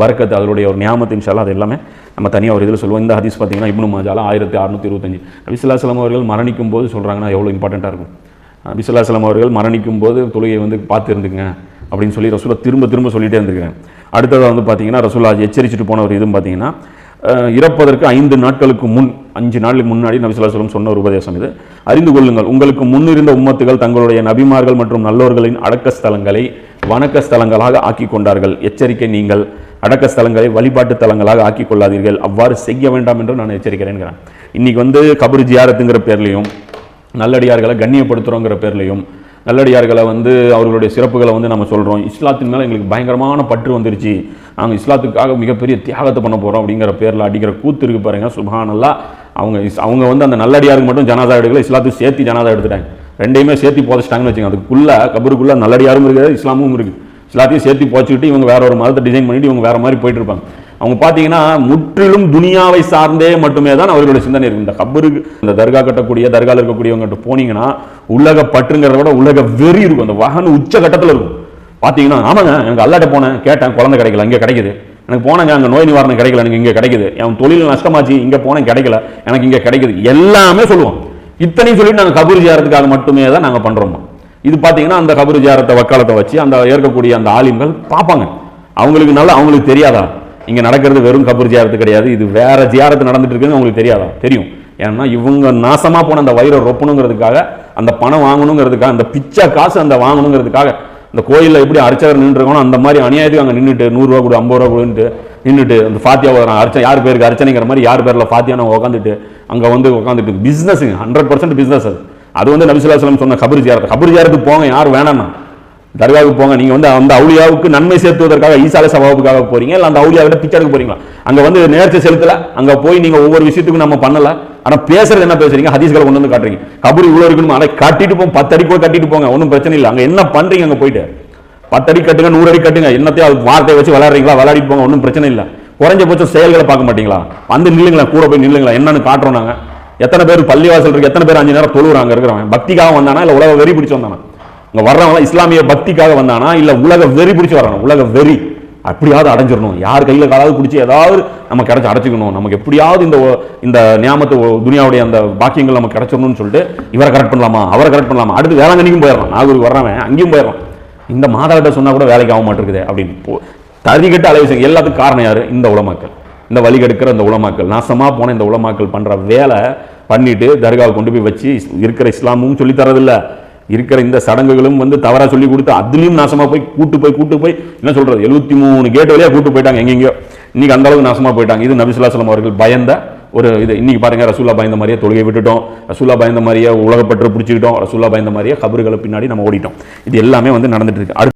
பறக்கத்து அதனுடைய ஒரு ஞாபகத்து இன்ஷால்லா அது எல்லாமே நம்ம தனியாக ஒரு இதில் சொல்லுவோம். இந்த ஹதீஸ் பார்த்தீங்கன்னா இப்னு மாஜாலா ஆயிரத்தி அறுநூத்தி இருபத்தஞ்சு. நபிசுல்லாஸ்லாம் அவர்கள் மரணிக்கும் போது சொல்கிறாங்கன்னா எவ்வளோ இம்பார்ட்டண்ட்டாக இருக்கும். நபிசுல்லாஸ்லாம் அவர்கள் மரணிக்கும் போது தொழுகையை வந்து பார்த்துருந்துங்க அப்படின்னு சொல்லி ரசூலா திரும்ப திரும்ப சொல்லிட்டே இருந்திருக்கிறேன். அடுத்ததாக வந்து பார்த்தீங்கன்னா ரசூலா எச்சரிச்சுட்டு போன ஒரு இதுவும் பார்த்தீங்கன்னா இறப்பதற்கு ஐந்து நாட்களுக்கு முன் அஞ்சு நாளுக்கு முன்னாடி நபிசுல்லாஸ்லம் சொன்ன ஒரு உபதேசம் இது. அறிந்து கொள்ளுங்கள் உங்களுக்கு முன்னிருந்த உம்மத்துகள் தங்களுடைய நபிமார்கள் மற்றும் நல்லோர்களின் அடக்க ஸ்தலங்களை வணக்க ஸ்தலங்களாக ஆக்கி கொண்டார்கள். எச்சரிக்கை நீங்கள் அடக்க ஸ்தலங்களை வழிபாட்டு தலங்களாக ஆக்கி கொள்ளாதீர்கள். அவ்வாறு செய்ய வேண்டாம் என்று நான் எச்சரிக்கிறேன்கிறேன் இன்னைக்கு வந்து கபர் ஜியாரத்துங்கிற பேர்லையும் நல்லடியார்களை கண்ணியப்படுத்துகிறோங்கிற பேர்லையும் நல்லடியார்களை வந்து அவர்களுடைய சிறப்புகளை வந்து நம்ம சொல்கிறோம் இஸ்லாத்தின் மேலே எங்களுக்கு பயங்கரமான பற்று வந்துருச்சு. நாங்கள் இஸ்லாத்துக்காக மிகப்பெரிய தியாகத்தை பண்ண போகிறோம் அப்படிங்கிற பேரில் அடிக்கிற கூத்து இருக்கு பாருங்கள் சுபானல்லா அவங்க இஸ்- அவங்க வந்து அந்த நல்லடியாருக்கு மட்டும் ஜனாதா எடுக்கல இஸ்லாத்துக்கு சேர்த்து ஜனாதா எடுத்துட்டாங்க. ரெண்டையுமே சேர்த்து போதச்சிட்டாங்கன்னு வச்சுங்க அதுக்குள்ளே கபருக்குள்ளே நல்லடியாரும் இருக்குது இஸ்லாமும் இருக்குது. இஸ்லாத்தையும் சேர்த்து போச்சுக்கிட்டு இவங்க வேற ஒரு மதத்தை டிசைன் பண்ணிட்டு இவங்க வேறு மாதிரி போயிட்டு இருப்பாங்க. அவங்க பார்த்தீங்கன்னா முற்றிலும் துனியாவை சார்ந்தே மட்டுமே தான் அவர்களுடைய சிந்தனை இருக்கும் இந்த கபருக்கு இந்த தர்கா கட்டக்கூடிய தர்காவில் இருக்கக்கூடியவங்ககிட்ட போனீங்கன்னா உலக பற்றுங்கிறத விட உலக வெறி இருக்கும். அந்த வகன் உச்ச கட்டத்தில் இருக்கும். பார்த்தீங்கன்னா ஆமாங்க எனக்கு அல்லாட்ட போனேன் கேட்டேன் குழந்தை கிடைக்கல இங்கே கிடைக்குது. எனக்கு போனேங்க அங்கே நோய் நிவாரணம் கிடைக்கல எனக்கு இங்கே கிடைக்குது. என் தொழில் நஷ்டமாச்சு இங்கே போனேன் கிடைக்கல எனக்கு இங்கே கிடைக்குது. எல்லாமே சொல்லுவோம். இத்தனையும் சொல்லிட்டு நாங்கள் கபூர் ஜாரத்துக்காக மட்டுமே தான் நாங்கள் பண்ணுறோம் இது பார்த்தீங்கன்னா அந்த கபூர் ஜாரத்தை வக்காலத்தை வச்சு அந்த ஏற்கக்கூடிய அந்த ஆலிம்கள் பார்ப்பாங்க. அவங்களுக்கு நல்லா அவங்களுக்கு தெரியாதா? இங்க நடக்கிறது வெறும் கபூர் ஜியாரத்து கிடையாது. இது வேற ஜியாரத்து நடந்துட்டு இருக்குன்னு உங்களுக்கு தெரியாதா? தெரியும். ஏன்னா இவங்க நாசமா போன அந்த வயிறை ரொப்பணுங்கிறதுக்காக அந்த பணம் வாங்கணுங்கிறதுக்காக அந்த பிச்சை காசு அந்த வாங்கணுங்கிறதுக்காக இந்த கோயிலில் எப்படி அர்ச்சகர் நின்றுருக்கணும் அந்த மாதிரி அநியாயத்துக்கு அங்கே நின்றுட்டு நூறுரூவா கொடு ஐம்பது ரூபா கொடுன்ட்டு நின்றுட்டு அந்த ஃபாத்தியா ஓதுறான் அர்ச்சனை யார் பேருக்கு அர்ச்சனைங்கிற மாதிரி யார் பேரில் ஃபாத்தியான உட்காந்துட்டு அங்கே வந்து உட்காந்துட்டு பிஸ்னஸுங்க ஹண்ட்ரட் பர்சன்ட் பிஸ்னஸ் அது. அது வந்து நபிசுல்லா சொன்ன கபர் ஜியாரத்து. கபர் ஜியாரத்துக்கு போங்க யார் வேணாம்னா. தர்காவுக்கு போங்க. நீங்கள் வந்து அந்த அவுளியாவுக்கு நன்மை சேர்த்துவதற்காக ஈசால சபாவுக்காக போறீங்க? இல்லை அந்த அவுளியாவிட பிச்சை எடுக்க போறீங்களா? வந்து நேர்ச்சி செலுத்தல. அங்கே போய் நீங்கள் ஒவ்வொரு விஷயத்துக்கும் நம்ம பண்ணல. ஆனால் பேசுறது என்ன பேசுறீங்க? ஹதீஸ்களை கொண்டு வந்து காட்டுறீங்க. கபடி உள்ள இருக்கணும் அதை கட்டிட்டு போங்க பத்து அடி போய் கட்டிட்டு போங்க. ஒன்றும் பிரச்சனை இல்லை. அங்கே என்ன பண்ணுறீங்க அங்கே போயிட்டு? பத்து அடி கட்டுங்க நூறு அடி கட்டுங்க. என்னத்தையும் அது வார்த்தையை வச்சு விளையாடுறீங்களா? விளையாடிட்டு போங்க. ஒன்றும் பிரச்சனை இல்லை. குறைஞ்சபட்சம் செயல்களை பார்க்க மாட்டீங்களா? வந்து நில்லுங்களா கூட போய் நில்லுங்களா என்னன்னு காட்டுறோம் நாங்கள் எத்தனை பேர் பள்ளிவாசல் இருக்கு? எத்தனை பேர் அஞ்சு நேரம் தொழுவுறாங்க? இருக்கிறவன். பக்திக்காக வந்தானா? இல்லை உலக வெறி பிடிச்சி வந்தானா? இங்கே வர்றவங்க இஸ்லாமிய பக்திக்காக வந்தானா? இல்ல உலக வெறி பிடிச்சி வரணும் உலக வெறி. அப்படியாவது அடைஞ்சிடணும். யார் கையில் காலாவது பிடிச்சி ஏதாவது நம்ம கிடச்சி அடைச்சிக்கணும். நமக்கு எப்படியாவது இந்த இந்த நியாமத்து துனியாவுடைய அந்த பாக்கியங்கள் நமக்கு கிடச்சிடணும்னு சொல்லிட்டு இவரை கரெக்ட் பண்ணலாமா? அவரை கரெக்ட் பண்ணலாமா? அடுத்து வேளாங்கண்ணிக்கும் போயிடலாம். நாகூருக்கு வர்றவன் அங்கேயும் போயிடலாம். இந்த மாதாவிட்ட சொன்னால் கூட வேலைக்கு ஆக மாட்டேங்குது அப்படின்னு. போ- தறிகட்டு அலைவு செய்ய எல்லாத்துக்கும் காரணம் யார்? இந்த உலமாக்கள். இந்த வழி கெடுக்கிற இந்த உலமாக்கள். நாசமாக போன இந்த உலமாக்கள் பண்ணுற வேலை பண்ணிட்டு தர்காவை கொண்டு போய் வச்சு இருக்கிற இஸ்லாமும் சொல்லி தரதில்ல. இருக்கிற இந்த சடங்குகளும் வந்து தவறாக சொல்லி கொடுத்து அதுலேயும் நாசமாக போய் கூட்டு போய் கூட்டு போய் என்ன சொல்கிறது எழுபத்தி மூணு கேட் வழியாக கூட்டு போயிட்டாங்க எங்கெங்கயோ. இன்னைக்கு அந்த அளவுக்கு போயிட்டாங்க. இது நபிசுல்லாஸ்லாம் அவர்கள் பயந்த ஒரு இது. இன்னைக்கு பாருங்க ரசூல்லா பயந்த மாதிரியே தொழுகை விட்டுட்டோம். ரசூல்லா பயந்த மாதிரியே உலகப்பற்று பிடிச்சிக்கிட்டோம். ரசூல்லா பயந்த மாதிரியே கபறுகளை பின்னாடி நம்ம ஓடிட்டோம். இது எல்லாமே வந்து நடந்துட்டு இருக்கு. அடுத்து